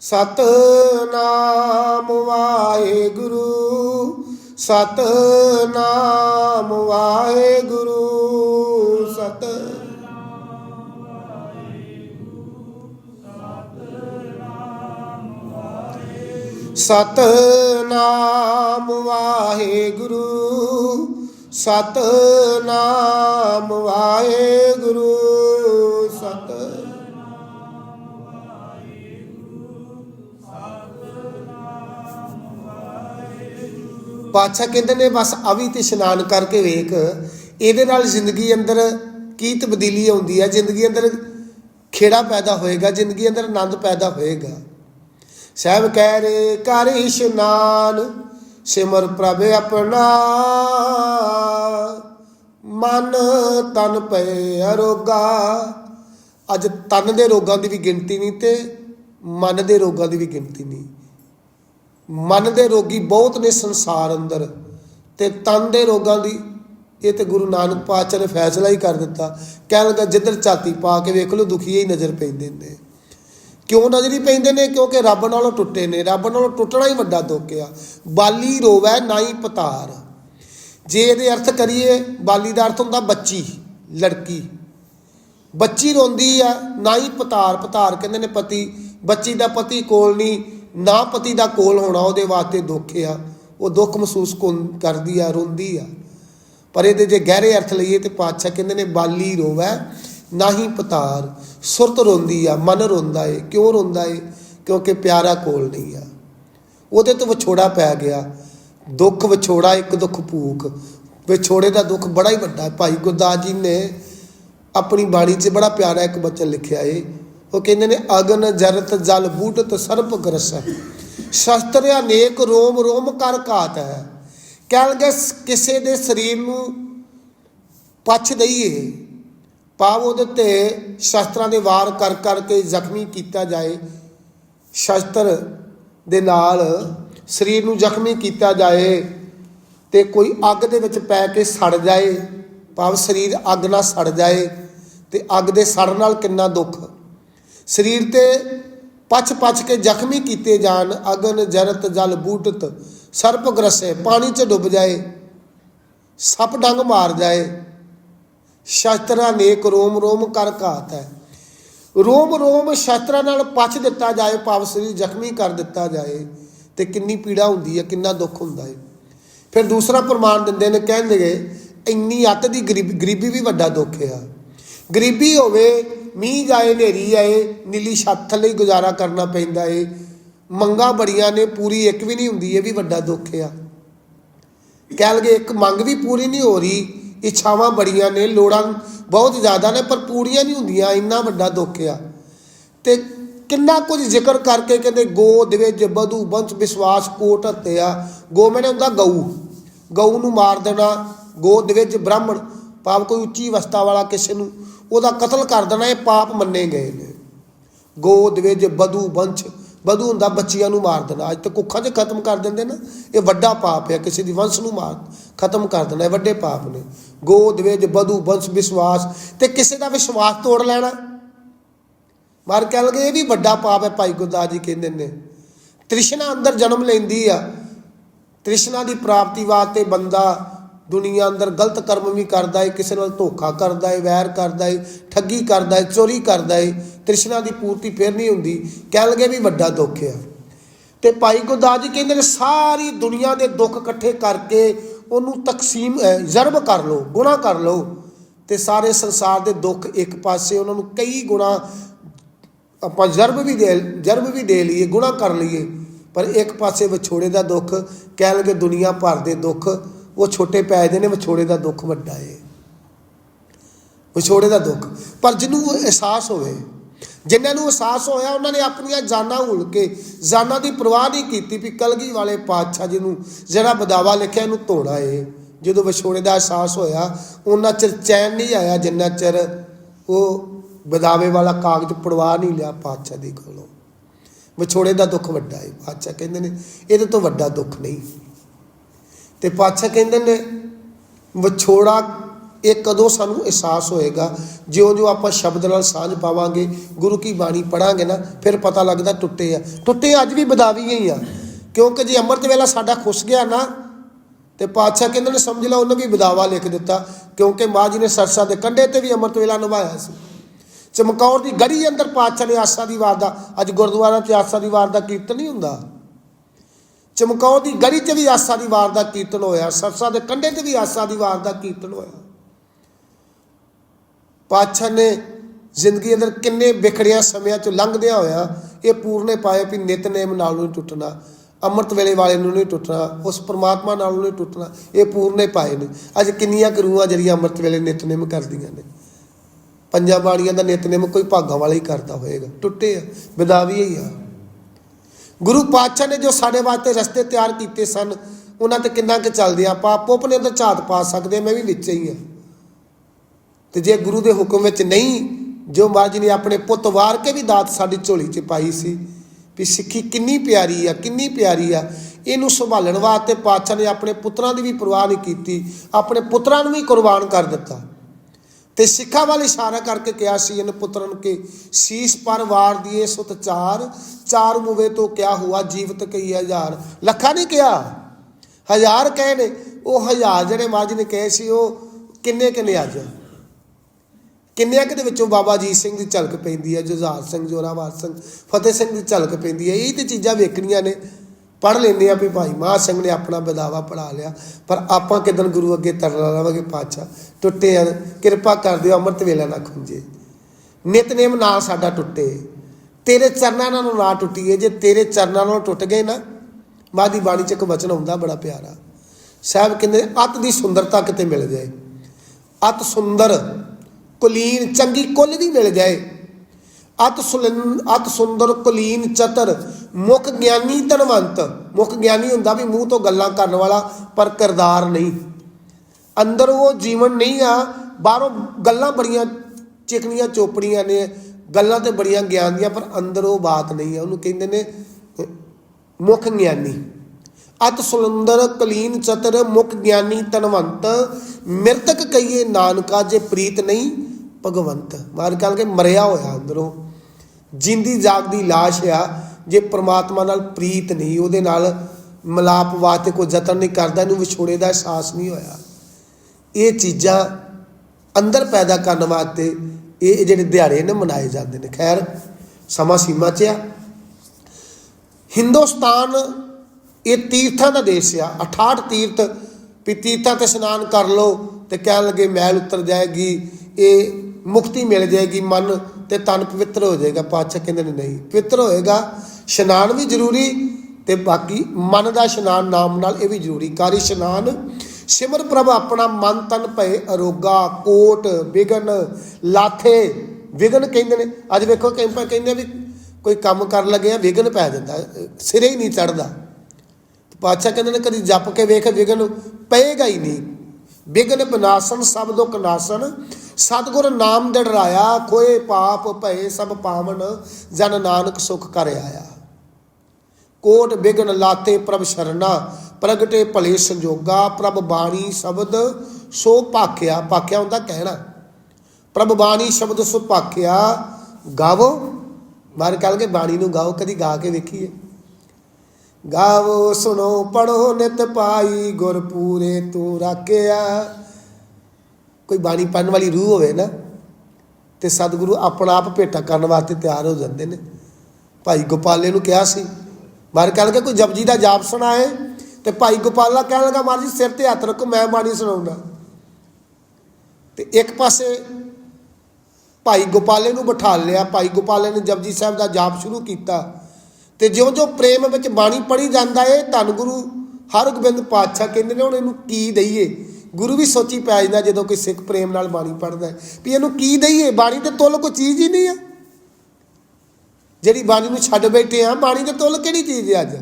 ਸਤਨਾਮ ਵਾਹਿਗੁਰੂ ਸਤਨਾਮ ਵਾਹਿਗੁਰੂ। ਸਤਨਾਮ ਵਾਹਿਗੁਰੂ ਸਤਨਾਮ ਵਾਹਿਗੁਰੂ, ਸਤ ਪਾਤਸ਼ਾਹ ਕਹਿੰਦੇ ਨੇ, ਬਸ ਅਵੀ ਤੇ ਇਸ਼ਨਾਨ ਕਰਕੇ ਵੇਖ। ਇਹਦੇ ਨਾਲ ਜ਼ਿੰਦਗੀ ਅੰਦਰ ਕੀ ਤਬਦੀਲੀ ਆਉਂਦੀ ਹੈ ਜ਼ਿੰਦਗੀ ਅੰਦਰ ਖੇੜਾ ਪੈਦਾ ਹੋਏਗਾ, ਜ਼ਿੰਦਗੀ ਅੰਦਰ ਆਨੰਦ ਪੈਦਾ ਹੋਏਗਾ। ਸਾਹਿਬ ਕਹਿ ਰੇ ਕਰ ਇਸ਼ਨਾਨ, ਸਿਮਰ ਪ੍ਰਭ ਆਪਣਾ। ਮਨ ਤਨ ਪਏ ਅਰੋਗਾ। ਅੱਜ ਤਨ ਦੇ ਰੋਗਾਂ ਦੀ ਵੀ ਗਿਣਤੀ ਨਹੀਂ ਤੇ ਮਨ ਦੇ ਰੋਗਾਂ ਦੀ ਵੀ ਗਿਣਤੀ ਨਹੀਂ। ਮਨ ਦੇ ਰੋਗੀ ਬਹੁਤ ਨੇ ਸੰਸਾਰ ਅੰਦਰ ਤੇ ਤਨ ਦੇ ਰੋਗਾਂ ਦੀ ਇਹ ਤੇ ਗੁਰੂ ਨਾਨਕ ਪਾਤਸ਼ਾਹ ਨੇ ਫੈਸਲਾ ਹੀ ਕਰ ਦਿੱਤਾ। ਕਹਿਣ ਲੱਗਾ, ਜਿੱਧਰ ਝਾਤੀ ਪਾ ਕੇ ਵੇਖ ਲਓ ਦੁਖੀ ਹੀ ਨਜ਼ਰ ਪੈਂਦੇ ਨੇ। ਕਿਉਂ ਨਜ਼ਰੀ ਪੈਂਦੇ ਨੇ? ਕਿਉਂਕਿ ਰੱਬ ਨਾਲੋਂ ਟੁੱਟੇ ਨੇ। ਰੱਬ ਨਾਲੋਂ ਟੁੱਟਣਾ ਹੀ ਵੱਡਾ ਦੁੱਖ ਆ। ਬਾਲੀ ਰੋਵੈ ਨਾਹੀ ਪਤਾਰ। ਜੇ ਇਹਦੇ ਅਰਥ ਕਰੀਏ, ਬਾਲੀ ਦਾ ਅਰਥ ਹੁੰਦਾ ਬੱਚੀ, ਲੜਕੀ। ਬੱਚੀ ਰੋਂਦੀ ਆ ਨਾ ਹੀ ਪਤਾਰ। ਪਤਾਰ ਕਹਿੰਦੇ ਨੇ ਪਤੀ। ਬੱਚੀ ਦਾ ਪਤੀ ਕੋਲ ਨਹੀਂ, ਨਾ ਪਤੀ ਦਾ ਕੋਲ ਹੋਣਾ ਉਹਦੇ ਵਾਸਤੇ ਦੁੱਖ ਆ। ਉਹ ਦੁੱਖ ਮਹਿਸੂਸ ਕਰਦੀ ਆ, ਰੋਂਦੀ ਆ। ਪਰ ਇਹਦੇ ਜੇ ਗਹਿਰੇ ਅਰਥ ਲਈਏ ਤੇ ਪਾਤਸ਼ਾਹ ਕਹਿੰਦੇ ਨੇ ਬਾਲੀ ਰੋਵੈ ਨਾ ਹੀ ਪਤਾਰ, ਸੁਰਤ ਰੋਂਦੀ ਆ, ਮਨ ਰੋਂਦਾ ਏ, ਕਿਉਂ ਰੋਂਦਾ ਏ? ਕਿਉਂਕਿ ਪਿਆਰਾ ਕੋਲ ਨਹੀਂ ਆ। ਉਹਦੇ ਤੋਂ ਵਿਛੋੜਾ ਪੈ ਗਿਆ। ਦੁੱਖ ਵਿਛੋੜਾ, ਇੱਕ ਦੁੱਖ ਭੂਖ। ਵਿਛੋੜੇ ਦਾ ਦੁੱਖ ਬੜਾ ਹੀ ਵੱਡਾ। ਹੈ ਭਾਈ ਗੁਰਦਾਸ ਜੀ ਨੇ ਆਪਣੀ ਬਾਣੀ 'ਚ ਬੜਾ ਪਿਆਰਾ ਇੱਕ ਬਚਨ ਲਿਖਿਆ ਏ। ਉਹ ਕਹਿੰਦੇ ਨੇ, ਅਗਨ ਜਰਤ ਜਲ ਬੂਟਤ ਸਰਪ ਗਰਸ। ਸ਼ਸਤਰ ਅਨੇਕ ਰੋਮ ਰੋਮ ਕਰ ਘਾਤ ਹੈ। ਕਹਿਣਗੇ ਸ- ਕਿਸੇ ਦੇ ਸਰੀਰ ਨੂੰ ਪਛ ਦਈਏ। ਭਾਵ ਉਹਦੇ ਤੇ ਸ਼ਸਤਰਾਂ ਦੇ ਵਾਰ ਕਰ ਕਰਕੇ ਜ਼ਖਮੀ ਕੀਤਾ ਜਾਏ, ਸ਼ਸਤਰ ਦੇ ਨਾਲ ਸਰੀਰ ਨੂੰ ਜ਼ਖਮੀ ਕੀਤਾ ਜਾਏ ਤੇ ਕੋਈ ਅੱਗ ਦੇ ਵਿੱਚ ਪੈ ਕੇ ਸੜ ਜਾਏ, ਭਾਵ ਸਰੀਰ ਅੱਗ ਨਾਲ ਸੜ ਜਾਏ ਤੇ ਅੱਗ ਦੇ ਸੜ ਨਾਲ ਕਿੰਨਾ ਦੁੱਖ। ਸਰੀਰ ਤੇ ਪਛ ਪਛ ਕੇ ਜ਼ਖਮੀ ਕੀਤੇ ਜਾਣ, ਅਗਨ, ਜਰਤ, ਜਲ, ਬੂਟਤ, ਸਰਪ ਗਰਸੇ, ਪਾਣੀ 'ਚ ਡੁੱਬ ਜਾਏ, ਸੱਪ ਡੰਗ ਮਾਰ ਜਾਏ ਸ਼ਸਤਰਾਂ ਨੇਕ ਰੋਮ ਰੋਮ ਕਰ ਘਾਤ ਹੈ। ਰੋਮ ਰੋਮ ਸ਼ਸਤਰਾਂ ਨਾਲ ਪਛ ਦਿੱਤਾ ਜਾਏ, ਭਾਵ ਸਰੀਰ ਜ਼ਖਮੀ ਕਰ ਦਿੱਤਾ ਜਾਏ, ਤੇ ਕਿੰਨੀ ਪੀੜਾ ਹੁੰਦੀ ਹੈ, ਕਿੰਨਾ ਦੁੱਖ ਹੁੰਦਾ ਹੈ। ਫਿਰ ਦੂਸਰਾ ਪ੍ਰਮਾਣ ਦਿੰਦੇ ਨੇ, ਕਹਿੰਦੇ ਇੰਨੀ ਅੱਤ ਦੀ ਗਰੀਬ- ਗਰੀਬੀ ਵੀ ਵੱਡਾ ਦੁੱਖ ਆ। ਗਰੀਬੀ ਹੋਵੇ, ਮੀਂਹ ਜਾਏ, ਹਨੇਰੀ ਆਏ, ਨੀਲੀ ਛੱਤ ਲਈ ਗੁਜ਼ਾਰਾ ਕਰਨਾ ਪੈਂਦਾ ਏ। ਮੰਗਾਂ ਬੜੀਆਂ ਨੇ, ਪੂਰੀ ਇੱਕ ਵੀ ਨਹੀਂ ਹੁੰਦੀ, ਇਹ ਵੀ ਵੱਡਾ ਦੁੱਖ ਆ। ਕਹਿ ਲਗੇ ਇੱਕ ਮੰਗ ਵੀ ਪੂਰੀ ਨਹੀਂ ਹੋ ਰਹੀ ਇੱਛਾਵਾਂ ਬੜੀਆਂ ਨੇ, ਲੋੜਾਂ ਬਹੁਤ ਜ਼ਿਆਦਾ ਨੇ, ਪਰ ਪੂਰੀਆਂ ਨਹੀਂ ਹੁੰਦੀਆਂ, ਇੰਨਾ ਵੱਡਾ ਦੁੱਖ ਆ। ਤੇ ਕਿੰਨਾ ਕੁਝ ਜ਼ਿਕਰ ਕਰਕੇ ਕਹਿੰਦੇ ਗੋ ਦਿਵਜ ਬਧੂ ਬੰਸ ਵਿਸ਼ਵਾਸ ਕੋਟ ਹੱਤਿਆ ਗੋ ਮੈਨੇ ਹੁੰਦਾ ਗਊ। ਗਊ ਨੂੰ ਮਾਰ ਦੇਣਾ ਗੋ ਦਿਵਜ ਬ੍ਰਾਹਮਣ ਪਾਪ ਕੋਈ ਉੱਚੀ ਅਵਸਥਾ ਵਾਲਾ ਕਿਸੇ ਨੂੰ, ਉਹਦਾ ਕਤਲ ਕਰ ਦੇਣਾ, ਇਹ ਪਾਪ ਮੰਨੇ ਗਏ ਨੇ। ਗੋ ਦਿਵਜ ਬਧੂ ਬੰਸ਼ ਵਧੂ ਹੁੰਦਾ, ਬੱਚੀਆਂ ਨੂੰ ਮਾਰ ਦੇਣਾ। ਅੱਜ ਤੱਕ ਕੁੱਖਾਂ 'ਚ ਖਤਮ ਕਰ ਦਿੰਦੇ ਨਾ। ਇਹ ਵੱਡਾ ਪਾਪ ਹੈ, ਕਿਸੇ ਦੀ ਵੰਸ਼ ਨੂੰ ਮਾਰ, ਖਤਮ ਕਰ ਦੇਣਾ, ਇਹ ਵੱਡੇ ਪਾਪ ਨੇ। ਗੋ ਦਿਵਜ ਬਧੂ ਬੰਸ਼ ਵਿਸ਼ਵਾਸ ਤੇ ਕਿਸੇ ਦਾ ਵਿਸ਼ਵਾਸ ਤੋੜ ਲੈਣਾ। ਮਾਰ ਕਹਿ ਲਗੇ, ਇਹ ਵੀ ਵੱਡਾ ਪਾਪ ਹੈ ਭਾਈ ਗੁਰਦਾਸ ਜੀ ਕਹਿੰਦੇ ਨੇ। ਤ੍ਰਿਸ਼ਨਾ ਅੰਦਰ ਜਨਮ ਲੈਂਦੀ ਆ। ਤ੍ਰਿਸ਼ਨਾ ਦੀ ਪ੍ਰਾਪਤੀ ਵਾਸਤੇ ਬੰਦਾ ਦੁਨੀਆ ਅੰਦਰ ਗਲਤ ਕਰਮ ਵੀ ਕਰਦਾ ਏ, ਕਿਸੇ ਨਾਲ ਧੋਖਾ ਕਰਦਾ ਏ, ਵੈਰ ਕਰਦਾ ਏ, ਠੱਗੀ ਕਰਦਾ ਏ, ਚੋਰੀ ਕਰਦਾ ਏ। ਤ੍ਰਿਸ਼ਨਾ ਦੀ ਪੂਰਤੀ ਫਿਰ ਨਹੀਂ ਹੁੰਦੀ, ਕਹਿ ਲਗੇ ਵੀ ਵੱਡਾ ਦੁੱਖ ਆ। ਤੇ ਭਾਈ ਗੁਰਦਾਸ ਜੀ ਕਹਿੰਦੇ ਨੇ ਸਾਰੀ ਦੁਨੀਆ ਦੇ ਦੁੱਖ ਇਕੱਠੇ ਕਰਕੇ ਉਹਨੂੰ ਤਕਸੀਮ ਜ਼ਰਬ ਕਰ ਲਓ ਗੁਣਾ ਕਰ ਲਓ। ਤੇ ਸਾਰੇ ਸੰਸਾਰ ਦੇ ਦੁੱਖ ਇੱਕ ਪਾਸੇ, ਉਹਨਾਂ ਨੂੰ ਕਈ ਗੁਣਾ ਆਪਾਂ ਜ਼ਰਬ ਵੀ ਦੇ, ਜ਼ਰਬ ਵੀ ਦੇ ਲਈਏ ਗੁਣਾ ਕਰ ਲਈਏ, ਪਰ ਇੱਕ ਪਾਸੇ ਵਿਛੋੜੇ ਦਾ ਦੁੱਖ, ਕਹਿ ਲਗੇ ਦੁਨੀਆ ਭਰ ਦੇ ਦੁੱਖ, ਉਹ ਛੋਟੇ ਪੈ ਜਾਂਦੇ ਨੇ, ਵਿਛੋੜੇ ਦਾ ਦੁੱਖ ਵੱਡਾ ਏ। ਵਿਛੋੜੇ ਦਾ ਦੁੱਖ, ਪਰ ਜਿਹਨੂੰ ਅਹਿਸਾਸ ਹੋਵੇ ਜਿਨ੍ਹਾਂ ਨੂੰ ਅਹਿਸਾਸ ਹੋਇਆ, ਉਹਨਾਂ ਨੇ ਆਪਣੀਆਂ ਜਾਨਾਂ ਹੁਲ ਕੇ, ਜਾਨਾਂ ਦੀ ਪਰਵਾਹ ਨਹੀਂ ਕੀਤੀ ਵੀ ਕਲਗੀ ਵਾਲੇ ਪਾਤਸ਼ਾਹ ਜੀ ਨੂੰ ਜਿਹੜਾ ਬਦਾਵਾ ਲਿਖਿਆ ਇਹਨੂੰ ਧੋਣਾ ਏ। ਜਦੋਂ ਵਿਛੋੜੇ ਦਾ ਅਹਿਸਾਸ ਹੋਇਆ, ਉਹਨਾਂ ਚਿਰ ਚੈਨ ਨਹੀਂ ਆਇਆ, ਜਿੰਨਾ ਚਿਰ ਉਹ ਬਦਾਵੇ ਵਾਲਾ ਕਾਗਜ਼ ਪੜਵਾ ਨਹੀਂ ਲਿਆ ਪਾਤਸ਼ਾਹ ਦੇ ਕੋਲੋਂ। ਵਿਛੋੜੇ ਦਾ ਦੁੱਖ ਵੱਡਾ ਏ, ਪਾਤਸ਼ਾਹ ਕਹਿੰਦੇ ਨੇ, ਇਹਦੇ ਤੋਂ ਵੱਡਾ ਦੁੱਖ ਨਹੀਂ। ਤੇ ਪਾਤਸ਼ਾਹ ਕਹਿੰਦੇ ਨੇ, ਵਿਛੋੜਾ ਇਹ ਕਦੋਂ ਸਾਨੂੰ ਅਹਿਸਾਸ ਹੋਏਗਾ? ਜਿਉਂ-ਜਿਉਂ ਆਪਾਂ ਸ਼ਬਦ ਨਾਲ ਸਾਂਝ ਪਾਵਾਂਗੇ, ਗੁਰੂ ਕੀ ਬਾਣੀ ਪੜਾਂਗੇ ਨਾ, ਫਿਰ ਪਤਾ ਲੱਗਦਾ ਟੁੱਟੇ ਆ। ਟੁੱਟੇ ਅੱਜ ਵੀ ਬਦਾਵੀ ਹੀ ਆ। ਕਿਉਂਕਿ ਜੇ ਅੰਮ੍ਰਿਤ ਵੇਲਾ ਸਾਡਾ ਖੁੱਸ ਗਿਆ ਨਾ, ਤੇ ਪਾਤਸ਼ਾਹ ਕਹਿੰਦੇ ਨੇ, ਸਮਝ ਲਾ ਉਹਨੇ ਵੀ ਬਦਾਵਾ ਲਿਖ ਦਿੱਤਾ। ਕਿਉਂਕਿ ਮਾਂ ਜੀ ਨੇ ਸਰਸਾ ਦੇ ਕੰਢੇ ਤੇ ਵੀ ਅੰਮ੍ਰਿਤ ਵੇਲਾ ਨਿਭਾਇਆ ਸੀ। ਚਮਕੌਰ ਦੀ ਗੜੀ ਅੰਦਰ ਪਾਤਸ਼ਾਹ ਨੇ ਆਸਾ ਦੀ ਵਾਰ ਦਾ, ਅੱਜ ਗੁਰਦੁਆਰਾ 'ਚ ਆਸਾ ਦੀ ਵਾਰ ਦਾ ਕੀਰਤਨ ਨਹੀਂ ਹੁੰਦਾ। ਚਮਕੌਰ ਦੀ ਗੜੀ 'ਚ ਵੀ ਆਸਾ ਦੀ ਵਾਰ ਦਾ ਕੀਰਤਨ ਹੋਇਆ, ਸਰਸਾ ਦੇ ਕੰਢੇ ਤੇ ਵੀ ਆਸਾ ਦੀ ਵਾਰ ਦਾ ਕੀਰਤਨ ਹੋਇਆ। ਪਾਤਸ਼ਾਹ ਨੇ ਜ਼ਿੰਦਗੀ ਅੰਦਰ ਕਿੰਨੇ ਵਿਖੜਿਆ ਸਮਿਆਂ ਚੋਂ ਲੰਘਦਿਆਂ ਹੋਇਆ ਇਹ ਪੂਰਨੇ ਪਾਏ ਵੀ ਨਿਤਨੇਮ ਨਾਲ ਨਹੀਂ ਟੁੱਟਣਾ ਅੰਮ੍ਰਿਤ ਵੇਲੇ ਵਾਲੇ ਨੂੰ ਨਹੀਂ ਟੁੱਟਣਾ ਉਸ ਪ੍ਰਮਾਤਮਾ ਨਾਲ ਨਹੀਂ ਟੁੱਟਣਾ ਇਹ ਪੂਰਨੇ ਪਾਏ ਨੇ। ਅੱਜ ਕਿੰਨੀਆਂ ਕਰੂਆਂ ਜਿਹੜੀਆਂ ਅੰਮ੍ਰਿਤ ਵੇਲੇ ਨਿਤਨੇਮ ਕਰਦੀਆਂ ਨੇ। ਪੰਜਾਂ ਬਾਣੀਆਂ ਦਾ ਨਿਤਨੇਮ ਕੋਈ ਭਾਗਾਂ ਵਾਲਾ ਹੀ ਕਰਦਾ ਹੋਏਗਾ ਟੁੱਟੇ ਆ ਵਿਦਾਵੀ ਹੀ ਆ। ਗੁਰੂ ਪਾਤਸ਼ਾਹ ਨੇ ਜੋ ਸਾਡੇ ਵਾਸਤੇ ਰਸਤੇ ਤਿਆਰ ਕੀਤੇ ਸਨ ਉਹਨਾਂ ਤੇ ਕਿੰਨਾ ਕੁ ਚੱਲਦੇ ਆ ਆਪਾਂ ਆਪੋ ਆਪਣੇ ਅੰਦਰ ਝਾਤ ਪਾ ਸਕਦੇ ਹਾਂ, ਮੈਂ ਵੀ ਵਿੱਚ ਹੀ ਆ। ਤੇ ਜੇ ਗੁਰੂ ਦੇ ਹੁਕਮ ਵਿੱਚ ਨਹੀਂ, ਜੋ ਮਹਾਰਾਜ ਨੇ ਆਪਣੇ ਪੁੱਤ ਵਾਰ ਕੇ ਵੀ ਦਾਤ ਸਾਡੀ ਝੋਲੀ 'ਚ ਪਾਈ ਸੀ, ਵੀ ਸਿੱਖੀ ਕਿੰਨੀ ਪਿਆਰੀ ਆ, ਕਿੰਨੀ ਪਿਆਰੀ ਆ, ਇਹਨੂੰ ਸੰਭਾਲਣ ਵਾਸਤੇ ਪਾਤਸ਼ਾਹ ਨੇ ਆਪਣੇ ਪੁੱਤਰਾਂ ਦੀ ਵੀ ਪਰਵਾਹ ਨਹੀਂ ਕੀਤੀ, ਆਪਣੇ ਪੁੱਤਰਾਂ ਨੂੰ ਵੀ ਕੁਰਬਾਨ ਕਰ ਦਿੱਤਾ। ਤੇ ਸਿੱਖਾਂ ਵੱਲ ਇਸ਼ਾਰਾ ਕਰਕੇ ਕਿਹਾ ਸੀ ਇਹਨ ਨੂੰ ਕਿ ਸੀਸ ਪਰ ਵਾਰ ਦੀਏ ਸੁਤ ਚਾਰ ਚਾਰ ਮੁਵੇ ਤੋਂ ਕਿਆ ਹੁਆ ਜੀਵਤ ਕਈ ਹਜ਼ਾਰ। ਲੱਖਾਂ ਨਹੀਂ ਕਿਹਾ। ਹਜ਼ਾਰ ਕਹੇ ਨੇ, ਉਹ ਹਜ਼ਾਰ ਜਿਹੜੇ ਮਹਾਰਾਜ ਨੇ ਕਹੇ ਸੀ, ਉਹ ਕਿੰਨੇ ਕਿੰਨੇ ਅੱਜ ਕਿੰਨਿਆਂ ਕੁ ਦੇ ਵਿੱਚੋਂ ਬਾਬਾ ਅਜੀਤ ਸਿੰਘ ਦੀ ਝਲਕ ਪੈਂਦੀ ਹੈ, ਜੁਝਾਰ ਸਿੰਘ, ਜੋਰਾਵਰ ਸਿੰਘ, ਫਤਿਹ ਸਿੰਘ ਦੀ ਝਲਕ ਪੈਂਦੀ ਹੈ। ਇਹ ਤੇ ਚੀਜ਼ਾਂ ਵੇਖਣੀਆਂ ਨੇ। ਪੜ ਲੈਂਦੇ ਆ ਵੀ ਭਾਈ ਮਹਾਂ ਸਿੰਘ ਨੇ ਆਪਣਾ ਬਦਾਵਾ ਪੜਾ ਲਿਆ। ਪਰ ਆਪਾਂ ਕਿਦਨ ਗੁਰੂ ਅੱਗੇ ਤਰਲਾ ਲਾਵਾਂਗੇ ਪਾਤਸ਼ਾਹ? ਟੁੱਟੇ ਆ, ਕਿਰਪਾ ਕਰ ਦਿਓ ਅੰਮ੍ਰਿਤ ਵੇਲਾ ਨਾ ਖੁੰਝੇ। ਨਿਤਨੇਮ ਨਾਲ ਸਾਡਾ ਟੁੱਟੇ। ਤੇਰੇ ਚਰਨਾਂ ਨਾਲ ਨਾ ਟੁੱਟੀਏ। ਜੇ ਤੇਰੇ ਚਰਨਾਂ ਨਾਲ ਟੁੱਟ ਗਏ ਨਾ, ਮਾਦੀ ਬਾਣੀ ਚ ਇੱਕ ਵਚਨ ਆਉਂਦਾ ਬੜਾ ਪਿਆਰਾ। ਸਾਹਿਬ ਕਹਿੰਦੇ, ਅਤ ਦੀ ਸੁੰਦਰਤਾ ਕਿਤੇ ਮਿਲ ਜਾਏ। ਅਤ ਸੁੰਦਰ ਕੁਲੀਨ ਚੰਗੀ ਕੁੱਲ ਦੀ ਮਿਲ ਜਾਏ। ਅਤ ਸੁਲਨ ਅਤ ਸੁੰਦਰ ਕੁਲੀਨ ਚਤਰ ਮੁਖ ਗਿਆਨੀ ਧਨਵੰਤ। ਮੁਖ ਗਿਆਨੀ ਹੁੰਦਾ ਵੀ ਮੂੰਹ ਤੋਂ ਗੱਲਾਂ ਕਰਨ ਵਾਲਾ ਪਰ ਕਿਰਦਾਰ ਨਹੀਂ। ਅੰਦਰ ਉਹ ਜੀਵਨ ਨਹੀਂ ਆ ਬਾਹਰੋਂ ਗੱਲਾਂ ਬੜੀਆਂ ਚਿਕਨੀਆਂ ਚੋਪੜੀਆਂ ਨੇ ਗੱਲਾਂ ਤੇ ਬੜੀਆਂ ਗਿਆਨ ਦੀਆਂ ਪਰ ਅੰਦਰ ਉਹ ਬਾਤ ਨਹੀਂ ਆ। ਉਹਨੂੰ ਕਹਿੰਦੇ ਨੇ ਅਹ, ਮੁਖ ਗਿਆਨੀ। ਅਤ ਸੁਲੰਦਰ ਕਲੀਨ ਚਤਰ ਮੁਖ ਗਿਆਨੀ ਤਨਵੰਤ, ਮਿਰਤਕ ਕਹੀਏ ਨਾਨਕਾ ਜੇ ਪ੍ਰੀਤ ਨਹੀਂ ਭਗਵੰਤ। ਮਾਰ ਕਹਿਣ ਕੇ ਮਰਿਆ ਹੋਇਆ ਅੰਦਰੋਂ। ਜਿੰਦੀ ਜਾਗਦੀ ਲਾਸ਼ ਆ, ਜੇ ਪ੍ਰਮਾਤਮਾ ਨਾਲ ਪ੍ਰੀਤ ਨਹੀਂ, ਉਹਦੇ ਨਾਲ ਮਲਾਪ ਵਾਸਤੇ ਕੋਈ ਯਤਨ ਨਹੀਂ ਕਰਦਾ, ਇਹਨੂੰ ਵਿਛੋੜੇ ਦਾ ਅਹਿਸਾਸ ਨਹੀਂ ਹੋਇਆ। ਇਹ ਚੀਜ਼ਾਂ ਅੰਦਰ ਪੈਦਾ ਕਰਨ ਵਾਸਤੇ ਇਹ ਜਿਹੜੇ ਦਿਹਾੜੇ ਨੇ ਮਨਾਏ ਜਾਂਦੇ ਨੇ। ਖੈਰ, ਸਮਾਂ ਸੀਮਾ 'ਚ ਆ। ਹਿੰਦੁਸਤਾਨ ਇਹ ਤੀਰਥਾਂ ਦਾ ਦੇਸ਼ ਆ 68 ਤੀਰਥ, ਵੀ ਤੀਰਥਾਂ ਤੇ ਇਸ਼ਨਾਨ ਕਰ ਲਓ ਤੇ ਕਹਿਣ ਲੱਗੇ ਮੈਲ ਉਤਰ ਜਾਏਗੀ, ਇਹ ਮੁਕਤੀ ਮਿਲ ਜਾਏਗੀ ਮਨ ਤੇ ਤਨ ਪਵਿੱਤਰ ਹੋ ਜਾਏਗਾ। ਪਾਤਸ਼ਾਹ ਕਹਿੰਦੇ ਨੇ ਨਹੀਂ, ਪਵਿੱਤਰ ਹੋਏਗਾ, ਇਸ਼ਨਾਨ ਵੀ ਜ਼ਰੂਰੀ ਤੇ ਬਾਕੀ ਮਨ ਦਾ ਇਸ਼ਨਾਨ ਨਾਮ ਨਾਲ ਇਹ ਵੀ ਜ਼ਰੂਰੀ। ਕਾਰੀ ਇਸ਼ਨਾਨ, ਸਿਮਰ ਪ੍ਰਭ ਆਪਣਾ ਮਨ ਤਨ ਭਏ ਅਰੋਗਾ, ਕੋਟ ਵਿਗਨ ਲਾਥੇ ਵਿਗਨ ਕਹਿੰਦੇ ਨੇ। ਅੱਜ ਵੇਖੋ ਕਈ ਕਹਿੰਦੇ ਆ ਵੀ ਕੋਈ ਕੰਮ ਕਰਨ ਲੱਗੇ ਆ ਵਿਗਨ ਪੈ ਜਾਂਦਾ, ਸਿਰੇ ਹੀ ਨਹੀਂ ਚੜਦਾ। ਪਾਤਸ਼ਾਹ ਕਹਿੰਦੇ ਨੇ, ਕਦੀ ਜਪ ਕੇ ਵੇਖ, ਵਿਗਨ ਪਏਗਾ ਹੀ ਨਹੀਂ। ਵਿਗਨ ਬਨਾਸਨ ਸਭ ਦੁਖ ਨਾਸਨ ਸਤਿਗੁਰ ਨਾਮ ਦੜਰਾਇਆ, ਖੋਏ ਪਾਪ ਭਏ, ਸਭ ਪਾਵਨ, ਜਨ ਨਾਨਕ ਸੁਖ ਕਰ ਆਇਆ। ਕੋਟ ਬਿਗਨ ਲਾਤੇ ਪ੍ਰਭ ਸ਼ਰਨਾ, ਪ੍ਰਗਟੇ ਭਲੇ ਸੰਜੋਗਾ, ਪ੍ਰਭ ਬਾਣੀ ਸ਼ਬਦ ਸੋ ਭਾਖਿਆ। ਭਾਖਿਆ ਹੁੰਦਾ ਕਹਿਣਾ। ਪ੍ਰਭ ਬਾਣੀ ਸ਼ਬਦ ਸੋ ਭਾਖਿਆ, ਗਾਵੋ। ਮਾਰ ਕਹਿ ਕੇ ਬਾਣੀ ਨੂੰ ਗਾਓ, ਕਦੀ ਗਾ ਕੇ ਵੇਖੀਏ। ਗਾਵੋ, ਸੁਣੋ ਪੜੋ ਨਿਤ ਪਾਈ ਗੁਰ ਪੂਰੇ ਤੂੰ ਰਾਖਿਆ। ਕੋਈ ਬਾਣੀ ਪੜਨ ਵਾਲੀ ਰੂਹ ਹੋਵੇ ਨਾ, ਤੇ ਸਤਿਗੁਰੂ ਆਪਣਾ ਆਪ ਭੇਟਾ ਕਰਨ ਵਾਸਤੇ ਤਿਆਰ ਹੋ ਜਾਂਦੇ ਨੇ। ਭਾਈ ਗੋਪਾਲੇ ਨੂੰ ਕਿਹਾ ਸੀ, ਮਾਰ ਕਹਿਣ ਲਗਾ, ਕੋਈ ਜਪਜੀ ਦਾ ਜਾਪ ਸੁਣਾਏ? ਤੇ ਭਾਈ ਗੋਪਾਲਾ ਕਹਿਣ ਲੱਗਾ ਮਾਰ ਜੀ ਸਿਰ ਤੇ ਹੱਥ ਰੱਖੋ, ਮੈਂ ਬਾਣੀ ਸੁਣਾਉਂਦਾ। ਤੇ ਇੱਕ ਪਾਸੇ ਭਾਈ ਗੋਪਾਲੇ ਨੂੰ ਬਿਠਾ ਲਿਆ। ਭਾਈ ਗੋਪਾਲੇ ਨੇ ਜਪਜੀ ਸਾਹਿਬ ਦਾ ਜਾਪ ਸ਼ੁਰੂ ਕੀਤਾ। ਤੇ ਜਿਉਂ-ਜਿਉਂ ਪ੍ਰੇਮ ਵਿੱਚ ਬਾਣੀ ਪੜੀ ਜਾਂਦਾ ਏ, ਧੰਨ ਗੁਰੂ ਹਰਗੋਬਿੰਦ ਪਾਤਸ਼ਾਹ ਕਹਿੰਦੇ ਨੇ, ਹੁਣ ਇਹਨੂੰ ਕੀ ਦਈਏ? ਗੁਰੂ ਵੀ ਸੋਚੀ ਪੈ ਜਾਂਦਾ ਜਦੋਂ ਕੋਈ ਸਿੱਖ ਪ੍ਰੇਮ ਨਾਲ ਬਾਣੀ ਪੜਦਾ ਵੀ ਇਹਨੂੰ ਕੀ ਦਈਏ? ਬਾਣੀ ਤੇ ਤੁੱਲ ਕੋਈ ਚੀਜ਼ ਹੀ ਨਹੀਂ ਆ। ਜਿਹੜੀ ਬਾਣੀ ਨੂੰ ਛੱਡ ਬੈਠੇ ਆ, ਬਾਣੀ ਦੇ ਤੁੱਲ ਕਿਹੜੀ ਚੀਜ਼ ਹੈ ਅੱਜ?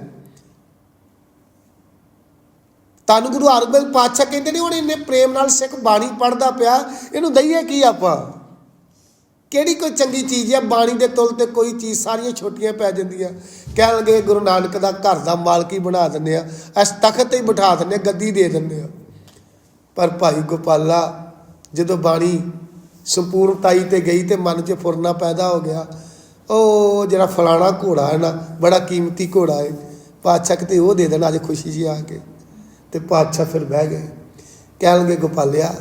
ਧੰਨ ਗੁਰੂ ਹਰਗੋਬਿੰਦ ਪਾਤਸ਼ਾਹ ਕਹਿੰਦੇ ਨੇ, ਹੁਣ ਇਹਨੇ ਪ੍ਰੇਮ ਨਾਲ ਸਿੱਖ ਬਾਣੀ ਪੜਦਾ ਪਿਆ, ਇਹਨੂੰ ਦਈਏ ਕੀ ਆਪਾਂ? ਕਿਹੜੀ ਕੋਈ ਚੰਗੀ ਚੀਜ਼ ਹੈ ਬਾਣੀ ਦੇ ਤੁਲ ਤੇ ਕੋਈ ਚੀਜ਼ ਸਾਰੀਆਂ ਛੋਟੀਆਂ ਪੈ ਜਾਂਦੀਆਂ। ਕਹਿਣਗੇ ਗੁਰੂ ਨਾਨਕ ਦਾ ਘਰ ਦਾ ਮਾਲਕ ਹੀ ਬਣਾ ਦਿੰਦੇ ਆ। ਇਸ ਤਖਤ ਹੀ ਬਿਠਾ ਦਿੰਦੇ ਆ, ਗੱਦੀ ਦੇ ਦਿੰਦੇ ਆ। ਪਰ ਭਾਈ ਗੋਪਾਲਾ, ਜਦੋਂ ਬਾਣੀ ਸੰਪੂਰਨਤਾਈ ਤੇ ਗਈ ਤੇ ਮਨ 'ਚ ਫੁਰਨਾ ਪੈਦਾ ਹੋ ਗਿਆ, ਉਹ ਜਿਹੜਾ ਫਲਾਣਾ ਘੋੜਾ ਹੈ ਨਾ, ਬੜਾ ਕੀਮਤੀ ਘੋੜਾ ਹੈ ਪਾਤਸ਼ਾਹ ਕਿਤੇ ਉਹ ਦੇ ਦੇਣਾ, ਅੱਜ ਖੁਸ਼ੀ ਜੀ ਆ ਕੇ। ਤੇ ਪਾਤਸ਼ਾਹ ਫਿਰ ਬਹਿ ਗਏ। ਕਹਿਣਗੇ, ਗੋਪਾਲਿਆ,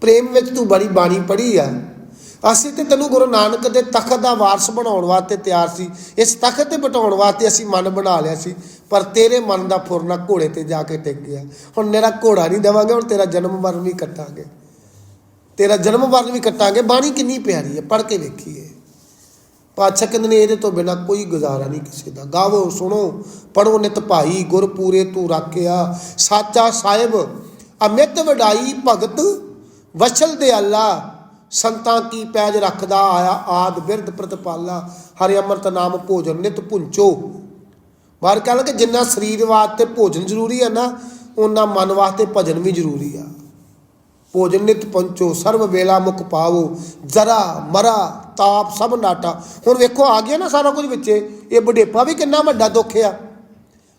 ਪ੍ਰੇਮ ਵਿੱਚ ਤੂੰ ਬੜੀ ਬਾਣੀ ਪੜ੍ਹੀ ਆ। ਅਸੀਂ ਤੇ ਤੈਨੂੰ ਗੁਰੂ ਨਾਨਕ ਦੇ ਤਖਤ ਦਾ ਵਾਰਸ ਬਣਾਉਣ ਵਾਸਤੇ ਤਿਆਰ ਸੀ। ਇਸ ਤਖਤ ਤੇ ਬਿਠਾਉਣ ਵਾਸਤੇ ਅਸੀਂ ਮਨ ਬਣਾ ਲਿਆ ਸੀ, ਪਰ ਤੇਰੇ ਮਨ ਦਾ ਫੁਰਨਾ ਘੋੜੇ ਤੇ ਜਾ ਕੇ ਟਿਕ ਗਿਆ। ਹੁਣ ਮੇਰਾ ਘੋੜਾ ਨਹੀਂ ਦੇਵਾਂਗੇ, ਹੁਣ ਤੇਰਾ ਜਨਮ ਮਰਨ ਵੀ ਕੱਟਾਂਗੇ। ਤੇਰਾ ਜਨਮ ਮਰਨ ਵੀ ਕੱਟਾਂਗੇ, ਬਾਣੀ ਕਿੰਨੀ ਪਿਆਰੀ ਹੈ, ਪੜ੍ਹ ਕੇ ਵੇਖੀਏ। ਪਾਤਸ਼ਾਹ ਕਹਿੰਦੇ ਨੇ, ਇਹਦੇ ਤੋਂ ਬਿਨਾ ਕੋਈ ਗੁਜ਼ਾਰਾ ਨਹੀਂ ਕਿਸੇ ਦਾ। ਗਾਵੋ, ਸੁਣੋ ਪੜੋ ਨਿਤ ਭਾਈ, ਗੁਰ ਪੂਰੇ ਤੂੰ ਰਾਖਿਆ। ਸਾਚਾ ਸਾਹਿਬ, ਅਮਿਤ ਵਡਾਈ ਭਗਤ, ਵਛਲ ਦੇ ਅੱਲਾ। ਸੰਤਾਂ ਕੀ ਪੈਜ ਰੱਖਦਾ ਆਇਆ ਆਦ ਬਿਰਧ ਪ੍ਰਤਪਾਲਾ, ਹਰਿ ਅੰਮ੍ਰਿਤ ਨਾਮ ਭੋਜਨ ਨਿਤ ਪੁੰਚੋ ਬਾਹਰ ਕਹਿ ਲਗੇ ਜਿੰਨਾ ਸਰੀਰ ਵਾਸਤੇ ਭੋਜਨ ਜ਼ਰੂਰੀ ਹੈ ਨਾ ਉਹਨਾਂ ਮਨ ਵਾਸਤੇ ਭਜਨ ਵੀ ਜ਼ਰੂਰੀ ਆ। ਭੋਜਨ ਨਿਤ ਪੰਚੋ ਸਰਵ ਵੇਲਾ ਮੁਖ ਪਾਵੋ, ਜਰਾ, ਮਰਾ, ਤਾਪ ਸਭ ਨਾਟਾ। ਹੁਣ ਵੇਖੋ, ਆ ਗਿਆ ਨਾ ਸਾਰਾ ਕੁਝ ਵਿੱਚੇ, ਇਹ ਬੁਢੇਪਾ ਵੀ ਕਿੰਨਾ ਵੱਡਾ ਦੁੱਖ ਆ।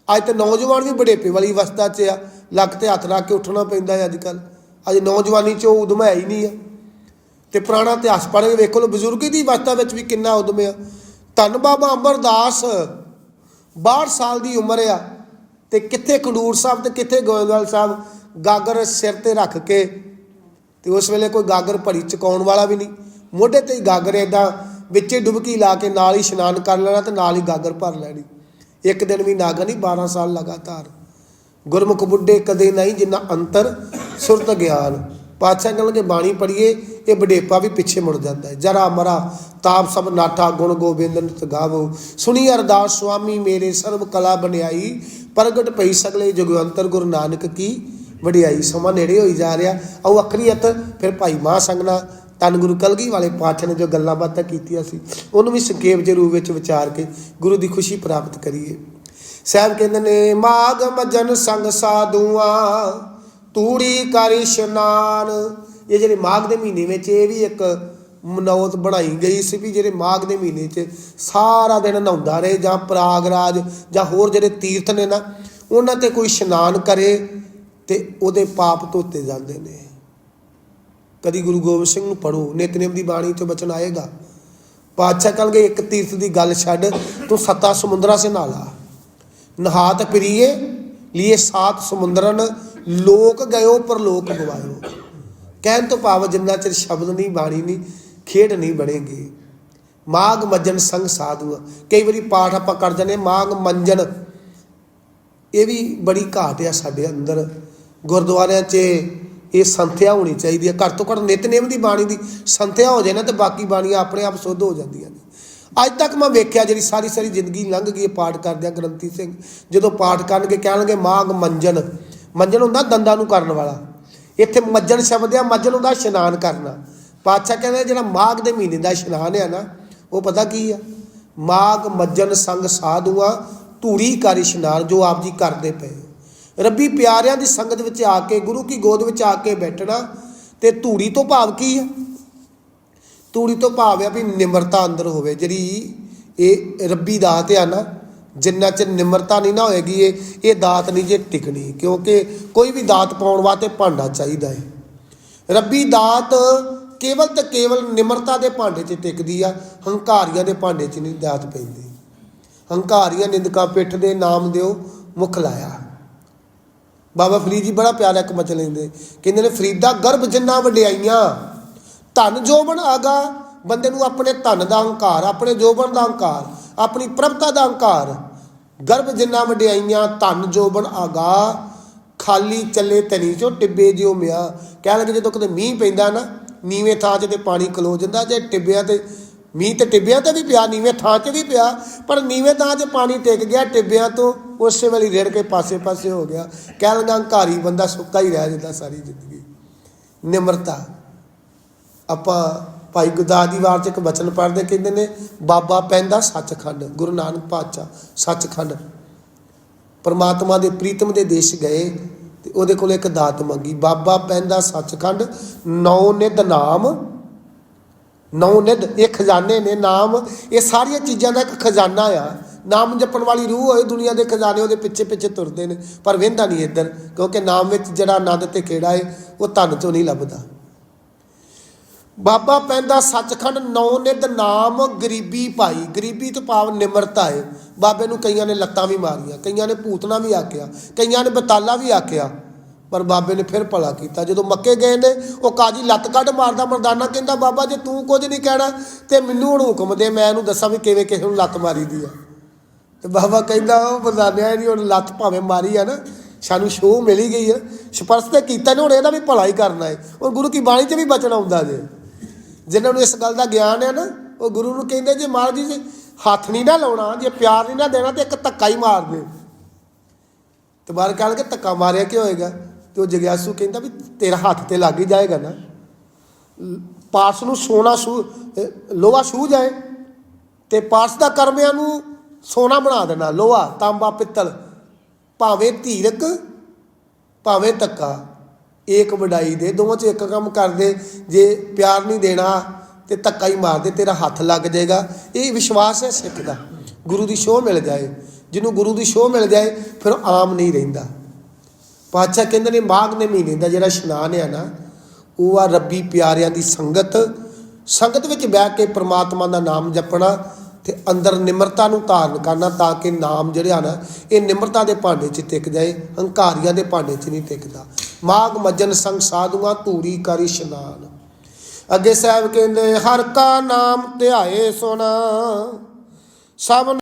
ਅੱਜ ਤੇ ਨੌਜਵਾਨ ਵੀ ਬੁਢੇਪੇ ਵਾਲੀ ਅਵਸਥਾ 'ਚ ਆ, ਲੱਕ ਤੇ ਹੱਥ ਰੱਖ ਕੇ ਉੱਠਣਾ ਪੈਂਦਾ ਹੈ ਅੱਜ ਕੱਲ ਅੱਜ ਨੌਜਵਾਨੀ 'ਚ ਉਹ ਉਦਮ ਹੈ ਹੀ ਨਹੀਂ ਆ। ਤੇ ਪੁਰਾਣਾ ਇਤਿਹਾਸ ਪੜ੍ਹ ਕੇ ਵੇਖੋ ਲੋ ਬਜ਼ੁਰਗੀ ਦੀ ਅਵਸਥਾ ਵਿੱਚ ਵੀ ਕਿੰਨਾ ਉਦਮ ਆ। ਧੰਨ ਬਾਬਾ ਅਮਰਦਾਸ 62 ਸਾਲ ਦੀ ਉਮਰ ਆ ਤੇ ਕਿੱਥੇ ਖਡੂਰ ਸਾਹਿਬ ਤੇ ਕਿੱਥੇ ਗੋਇੰਦਵਾਲ ਸਾਹਿਬ ਗਾਗਰ ਸਿਰ ਤੇ ਰੱਖ ਕੇ ਤੇ ਉਸ ਵੇਲੇ ਕੋਈ ਗਾਗਰ ਭਰੀ ਚਕਾਉਣ ਵਾਲਾ ਵੀ ਨਹੀਂ। ਮੋਢੇ ਤੇ ਹੀ ਗਾਗਰ ਏਦਾਂ ਵਿੱਚੇ ਡੁਬਕੀ ਲਾ ਕੇ ਨਾਲ ਹੀ ਇਸ਼ਨਾਨ ਕਰ ਲੈਣਾ ਤੇ ਨਾਲ ਹੀ ਗਾਗਰ ਭਰ ਲੈਣੀ। ਇੱਕ ਦਿਨ ਵੀ ਨਾਗਾ ਨਹੀਂ 12 ਸਾਲ ਲਗਾਤਾਰ। ਗੁਰਮੁਖ ਬੁੱਢੇ ਕਦੇ ਨਹੀਂ ਜਿੰਨਾ ਅੰਤਰ ਸੁਰਤ ਗਿਆਨ। ਪਾਤਸ਼ਾਹ ਕਹਿਣਗੇ ਬਾਣੀ ਪੜ੍ਹੀਏ, ਇਹ ਬਡੇਪਾ ਵੀ ਪਿੱਛੇ ਮੁੜ ਜਾਂਦਾ ਹੈ। ਜਰਾ ਮਰਾ ਤਾਪ ਸਭ ਨਾਠਾ, ਗੁਣ ਗੋਬਿੰਦਨ ਤਗਾਵੋ ਸੁਣੀ ਅਰਦਾਸ, ਸੁਆਮੀ ਮੇਰੇ ਸਰਬ ਕਲਾ ਬਨਿਆਈ ਪ੍ਰਗਟ ਪਈ ਸਗਲੇ ਜਗਵੰਤਰ ਗੁਰੂ ਨਾਨਕ ਕੀ ਵਡਿਆਈ। ਸਮਾਂ ਨੇੜੇ ਹੋਈ ਜਾ ਰਿਹਾ, ਆਓ ਅਖਰੀਅਤ ਫਿਰ ਭਾਈ ਮਾਂ ਸੰਗਨਾ ਤਨ ਗੁਰੂ ਕਲਗੀ ਵਾਲੇ ਪਾਤਸ਼ਾਹ ਨੇ ਜੋ ਗੱਲਾਂ ਬਾਤਾਂ ਕੀਤੀਆਂ ਸੀ, ਉਹਨੂੰ ਵੀ ਸੰਖੇਪ ਦੇ ਰੂਪ ਵਿੱਚ ਵਿਚਾਰ ਕੇ ਗੁਰੂ ਦੀ ਖੁਸ਼ੀ ਪ੍ਰਾਪਤ ਕਰੀਏ। ਸਾਹਿਬ ਕਹਿੰਦੇ ਨੇ, ਮਾਗ ਮਜਨ ਸੰਗ ਸਾਧੂਆਂ ਤੂੜੀ ਕਰ ਇਸ਼ਨਾਨ ਇਹ ਜਿਹੜੇ ਮਾਘ ਦੇ ਮਹੀਨੇ ਵਿੱਚ ਇਹ ਵੀ ਇੱਕ ਮਨੌਤ ਬਣਾਈ ਗਈ ਸੀ ਵੀ ਜਿਹੜੇ ਮਾਘ ਦੇ ਮਹੀਨੇ 'ਚ ਸਾਰਾ ਦਿਨ ਨਹਾਉਂਦਾ ਰਹੇ ਜਾਂ ਪ੍ਰਾਗਰਾਜ ਜਾਂ ਹੋਰ ਜਿਹੜੇ ਤੀਰਥ ਨੇ ਨਾ, ਉਹਨਾਂ ਤੇ ਕੋਈ ਇਸ਼ਨਾਨ ਕਰੇ ਤੇ ਉਹਦੇ ਪਾਪ ਧੋਤੇ ਜਾਂਦੇ ਨੇ। ਕਦੀ ਗੁਰੂ ਗੋਬਿੰਦ ਸਿੰਘ ਨੂੰ ਪੜੋ ਨਿਤਨੇਮ ਦੀ ਬਾਣੀ ਤੋਂ ਬਚਨ ਆਏਗਾ। ਪਾਤਸ਼ਾਹ ਕਹਣਗੇ, ਇੱਕ ਤੀਰਥ ਦੀ ਗੱਲ ਛੱਡ, ਤੂੰ ਸੱਤਾ ਸਮੁੰਦਰਾਂ ਸੇ ਨਾਲਾ ਨਹਾਤ ਪ੍ਰੀਏ ਲੀਏ ਸਾਤ ਸਮੁੰਦਰਨ ਲੋਕ ਗਇਓ ਪਰ ਲੋਕ ਗਵਾਇਓ ਕਹਿਣ ਤੋਂ ਭਾਵ ਜਿੰਨਾ ਚਿਰ ਸ਼ਬਦ ਨਹੀਂ ਬਾਣੀ ਨਹੀਂ ਖੇਡ ਨਹੀਂ ਬਣੇਗੀ। ਮਾਗ ਮੱਜਨ ਸੰਗ ਸਾਧੂ ਕਈ ਵਾਰੀ ਪਾਠ ਆਪਾਂ ਕਰ ਜਾਂਦੇ ਹਾਂ, ਮਾਗ ਮੰਜਨ। ਇਹ ਵੀ ਬੜੀ ਘਾਟ ਆ ਸਾਡੇ ਅੰਦਰ। ਗੁਰਦੁਆਰਿਆਂ 'ਚ ਇਹ ਸੰਥਿਆ ਹੋਣੀ ਚਾਹੀਦੀ ਹੈ ਘੱਟ ਤੋਂ ਘੱਟ ਨਿਤਨੇਮ ਦੀ ਬਾਣੀ ਦੀ ਸੰਥਿਆ ਹੋ ਜਾਏ ਨਾ ਤੇ ਬਾਕੀ ਬਾਣੀਆਂ ਆਪਣੇ ਆਪ ਸੁੱਧ ਹੋ ਜਾਂਦੀਆਂ ਨੇ। ਅੱਜ ਤੱਕ ਮੈਂ ਵੇਖਿਆ ਜਿਹੜੀ ਸਾਰੀ ਸਾਰੀ ਜ਼ਿੰਦਗੀ ਲੰਘ ਗਈ ਪਾਠ ਕਰਦਿਆਂ ਗ੍ਰੰਥੀ ਸਿੰਘ। ਜਦੋਂ ਪਾਠ ਕਰਨਗੇ ਕਹਿਣਗੇ ਮਾਗ ਮੰਜਨ। ਮੰਜਨ ਹੁੰਦਾ ਦੰਦਾਂ ਨੂੰ ਕਰਨ ਵਾਲਾ। ਇੱਥੇ ਮੱਜਨ ਸ਼ਬਦ ਆ ਮੱਜਨ ਹੁੰਦਾ ਇਸ਼ਨਾਨ ਕਰਨਾ। ਪਾਤਸ਼ਾਹ ਕਹਿੰਦੇ ਜਿਹੜਾ ਮਾਘ ਦੇ ਮਹੀਨੇ ਦਾ ਇਸ਼ਨਾਨ ਆ ਨਾ, ਉਹ ਪਤਾ ਕੀ ਆ? ਮਾਘ ਮੱਜਨ ਸੰਗ, ਸਾਧੂਆਂ, ਧੂੜੀ ਕਰ ਇਸ਼ਨਾਨ ਜੋ ਆਪ ਜੀ ਕਰਦੇ ਪਏ। ਰੱਬੀ ਪਿਆਰਿਆਂ ਦੀ ਸੰਗਤ ਵਿੱਚ ਆ ਕੇ, ਗੁਰੂ ਕੀ ਗੋਦ ਵਿੱਚ ਆ ਕੇ ਬੈਠਣਾ, ਤੇ ਧੂੜੀ ਤੋਂ ਭਾਵ ਕੀ ਆ? ਧੂੜੀ ਤੋਂ ਭਾਵ ਆ ਵੀ ਨਿਮਰਤਾ ਅੰਦਰ ਹੋਵੇ, ਜਿਹੜੀ ਇਹ ਰੱਬੀ ਦਾਤ ਆ ਨਾ ਜਿੰਨਾ ਚਿਰ ਨਿਮਰਤਾ ਨਹੀਂ ਨਾ ਹੋਏਗੀ, ਇਹ ਇਹ ਦਾਤ ਨਹੀਂ ਜੇ ਟਿਕਣੀ, ਕਿਉਂਕਿ ਕੋਈ ਵੀ ਦਾਤ ਪਾਉਣ ਵਾਸਤੇ ਭਾਂਡਾ ਚਾਹੀਦਾ ਹੈ ਰੱਬੀ ਦਾਤ ਕੇਵਲ ਤੇ ਕੇਵਲ ਨਿਮਰਤਾ ਦੇ ਭਾਂਡੇ 'ਚ ਟਿਕਦੀ ਆ, ਹੰਕਾਰੀਆਂ ਦੇ ਭਾਂਡੇ 'ਚ ਨਹੀਂ ਦਾਤ ਪੈਂਦੀ। ਹੰਕਾਰੀਆਂ ਨਿੰਦਕਾਂ ਪਿੱਠ ਦੇ ਨਾਮ ਦਿਓ, ਮੁਖ ਲਾਇਆ। ਬਾਬਾ ਫਰੀਦ ਜੀ ਬੜਾ ਪਿਆਰਾ ਇੱਕ ਮਚ ਲੈਂਦੇ, ਕਹਿੰਦੇ ਨੇ, ਫਰੀਦਾ ਗਰਭ ਜਿੰਨਾ ਵਡਿਆਈਆਂ, ਧਨ ਜੋਬਨ ਆਗਾ, ਬੰਦੇ ਨੂੰ ਆਪਣੇ ਧਨ ਦਾ ਹੰਕਾਰ, ਆਪਣੇ ਜੋਬਨ ਦਾ ਹੰਕਾਰ ਆਪਣੀ ਪ੍ਰਭਤਾ ਦਾ ਹੰਕਾਰ ਗਰਭ ਜਿੰਨਾ ਵਡਿਆਈਆਂ, ਧਨ ਜੋਬਨ ਆਗਾ, ਖਾਲੀ ਚੱਲੇ ਤਨੀ ਚੋਂ ਟਿੱਬੇ ਜਿਉ ਮਿਆ। ਕਹਿ ਲਗੇ ਜਦੋਂ ਕਦੇ ਮੀਂਹ ਪੈਂਦਾ ਨਾ, ਨੀਵੇਂ ਥਾਂ 'ਚ ਤੇ ਪਾਣੀ ਖਲੋ ਜਾਂਦਾ। ਜੇ ਟਿੱਬਿਆਂ ਤੇ ਮੀਂਹ ਤੇ ਟਿੱਬਿਆਂ ਤੇ ਵੀ ਪਿਆ, ਨੀਵੇਂ ਥਾਂ 'ਚ ਵੀ ਪਿਆ, ਪਰ ਨੀਵੇਂ ਥਾਂ 'ਚ ਪਾਣੀ ਟਿਕ ਗਿਆ, ਟਿੱਬਿਆਂ ਤੋਂ ਉਸੇ ਵੇਲੇ ਰੇੜ ਕੇ ਪਾਸੇ-ਪਾਸੇ ਹੋ ਗਿਆ। ਕਹਿ ਲਗਾ ਹੰਕਾਰੀ ਬੰਦਾ ਸੁੱਕਾ ਹੀ ਰਹਿ ਜਾਂਦਾ ਸਾਰੀ ਜ਼ਿੰਦਗੀ। ਨਿਮਰਤਾ। ਆਪਾਂ ਭਾਈ ਗੁਰਦਾਸ ਦੀ ਵਾਰ ਚ ਇੱਕ ਬਚਨ ਪੜ੍ਹਦੇ ਕਹਿੰਦੇ ਨੇ, ਬਾਬਾ ਪੈਂਦਾ ਸੱਚਖੰਡ, ਗੁਰੂ ਨਾਨਕ ਪਾਤਸ਼ਾਹ ਸੱਚਖੰਡ। ਪਰਮਾਤਮਾ ਦੇ ਪ੍ਰੀਤਮ ਦੇ ਦੇਸ਼ ਗਏ ਤੇ ਉਹਦੇ ਕੋਲ ਇੱਕ ਦਾਤ ਮੰਗੀ, ਬਾਬਾ ਪੈਂਦਾ ਸੱਚਖੰਡ, ਨੌ ਨਿਧ ਨਾਮ, ਨੌ ਨਿਧ, ਇਹ ਖਜ਼ਾਨੇ ਨੇ ਨਾਮ, ਇਹ ਸਾਰੀਆਂ ਚੀਜ਼ਾਂ ਦਾ ਇੱਕ ਖਜ਼ਾਨਾ ਆ। ਨਾਮ ਜਪਣ ਵਾਲੀ ਰੂਹ ਹੋਏ ਦੁਨੀਆ ਦੇ ਖਜ਼ਾਨੇ ਉਹਦੇ ਪਿੱਛੇ ਪਿੱਛੇ ਤੁਰਦੇ ਨੇ, ਪਰ ਵਹਿੰਦਾ ਨਹੀਂ ਇੱਧਰ, ਕਿਉਂਕਿ ਨਾਮ ਵਿੱਚ ਜਿਹੜਾ ਆਨੰਦ ਤੇ ਖੇੜਾ ਹੈ ਉਹ ਧਨ ਚੋਂ ਨਹੀਂ ਲੱਭਦਾ। ਬਾਬਾ ਪੈਂਦਾ ਸੱਚਖੰਡ ਨੌ ਨਿਧ ਨਾਮ ਗਰੀਬੀ ਭਾਈ ਗਰੀਬੀ ਤੋਂ ਭਾਵ ਨਿਮਰਤਾ ਹੈ ਬਾਬੇ ਨੂੰ ਕਈਆਂ ਨੇ ਲੱਤਾਂ ਵੀ ਮਾਰੀਆਂ, ਕਈਆਂ ਨੇ ਭੂਤਨਾ ਵੀ ਆਖਿਆ, ਕਈਆਂ ਨੇ ਬਤਾਲਾ ਵੀ ਆਖਿਆ। ਪਰ ਬਾਬੇ ਨੇ ਫਿਰ ਭਲਾ ਕੀਤਾ। ਜਦੋਂ ਮੱਕੇ ਗਏ ਨੇ, ਉਹ ਕਾਜੀ ਲੱਤ ਕੱਢ ਮਾਰਦਾ, ਮਰਦਾਨਾ ਕਹਿੰਦਾ, ਬਾਬਾ, ਜੇ ਤੂੰ ਕੁਝ ਨਹੀਂ ਕਹਿਣਾ, ਤੇ ਮੈਨੂੰ ਹੁਣ ਹੁਕਮ ਦੇ, ਮੈਂ ਇਹਨੂੰ ਦੱਸਾਂ ਵੀ ਕਿਵੇਂ ਕਿਸੇ ਨੂੰ ਲੱਤ ਮਾਰੀ ਦੀ ਆ। ਤੇ ਬਾਬਾ ਕਹਿੰਦਾ, ਉਹ ਮਰਦਾਨਿਆ ਇਹਦੀ ਹੁਣ ਲੱਤ ਭਾਵੇਂ ਮਾਰੀ ਆ ਨਾ, ਸਾਨੂੰ ਸ਼ੋਅ ਮਿਲੀ ਗਈ ਆ। ਸਪਰਸ਼ ਤੇ ਕੀਤਾ ਨੇ, ਹੁਣ ਇਹਦਾ ਵੀ ਭਲਾ ਹੀ ਕਰਨਾ ਹੈ ਉਹ ਗੁਰੂ ਕੀ ਬਾਣੀ 'ਚ ਵੀ ਬਚਨ ਆਉਂਦਾ ਜੇ? ਜਿਨ੍ਹਾਂ ਨੂੰ ਇਸ ਗੱਲ ਦਾ ਗਿਆਨ ਹੈ ਨਾ, ਉਹ ਗੁਰੂ ਨੂੰ ਕਹਿੰਦੇ ਜੇ ਮਹਾਰਾਜ ਜੀ ਜੇ ਹੱਥ ਨਹੀਂ ਨਾ ਲਾਉਣਾ, ਜੇ ਪਿਆਰ ਨਹੀਂ ਨਾ ਦੇਣਾ ਤੇ ਇੱਕ ਧੱਕਾ ਹੀ ਮਾਰ ਦੇ ਤੇ ਬਾਹਰ ਕਹਿ ਕੇ ਧੱਕਾ ਮਾਰਿਆ ਕੀ ਹੋਏਗਾ? ਤੇ ਉਹ ਜਗਿਆਸੂ ਕਹਿੰਦਾ ਵੀ ਤੇਰਾ ਹੱਥ ਤੇ ਲੱਗ ਹੀ ਜਾਏਗਾ ਨਾ। ਪਾਰਸ ਨੂੰ ਸੋਨਾ ਸੂ ਲੋਹਾ ਛੂ ਜਾਏ ਤੇ ਪਾਰਸ ਦਾ ਕਰਮਿਆਂ ਨੂੰ ਸੋਨਾ ਬਣਾ ਦੇਣਾ, ਲੋਹਾ, ਤਾਂਬਾ, ਪਿੱਤਲ, ਭਾਵੇਂ ਧੀਰਕ, ਭਾਵੇਂ ਧੱਕਾ। ਏਕ ਵਡਾਈ ਦੇ, ਦੋਵਾਂ ਚ ਇੱਕ ਕੰਮ ਕਰਦੇ ਜੇ ਪਿਆਰ ਨਹੀਂ ਦੇਣਾ ਤੇ ਧੱਕਾ ਹੀ ਮਾਰਦੇ ਤੇਰਾ ਹੱਥ ਲੱਗ ਜਾਏਗਾ। ਇਹ ਵਿਸ਼ਵਾਸ ਹੈ ਸਿੱਖ ਦਾ। ਗੁਰੂ ਦੀ ਸ਼ੋਹ ਮਿਲ ਜਾਏ। ਜਿਹਨੂੰ ਗੁਰੂ ਦੀ ਸ਼ੋਅ ਮਿਲ ਜਾਏ, ਫਿਰ ਉਹ ਆਮ ਨਹੀਂ ਰਹਿੰਦਾ। ਪਾਤਸ਼ਾਹ ਕਹਿੰਦੇ ਨੇ, ਮਾਘ ਦੇ ਮਹੀਨੇ ਦਾ ਜਿਹੜਾ ਇਸ਼ਨਾਨ ਆ ਨਾ, ਉਹ ਆ ਰੱਬੀ ਪਿਆਰਿਆਂ ਦੀ ਸੰਗਤ। ਸੰਗਤ ਵਿੱਚ ਬਹਿ ਕੇ ਪ੍ਰਮਾਤਮਾ ਦਾ ਨਾਮ ਜਪਣਾ ਤੇ ਅੰਦਰ ਨਿਮਰਤਾ ਨੂੰ ਧਾਰਨ ਕਰਨਾ ਤਾਂ ਕਿ ਨਾਮ ਜਿਹੜਾ ਨਾ, ਇਹ ਨਿਮਰਤਾ ਦੇ ਭਾਂਡੇ 'ਚ ਟਿਕ ਜਾਏ, ਹੰਕਾਰੀਆਂ ਦੇ ਭਾਂਡੇ 'ਚ ਨਹੀਂ ਟਿਕਦਾ। ਮਾਗ ਮਜਨ ਸੰਗ ਸਾਧੂਆਂ ਧੂਰੀ ਕਰ ਇਸ਼ਨਾਨ। ਅੱਗੇ ਸਾਹਿਬ ਕਹਿੰਦੇ, ਹਰ ਕਾ ਨਾਮ ਧਿਆਏ ਸੁਣਾ ਸਭ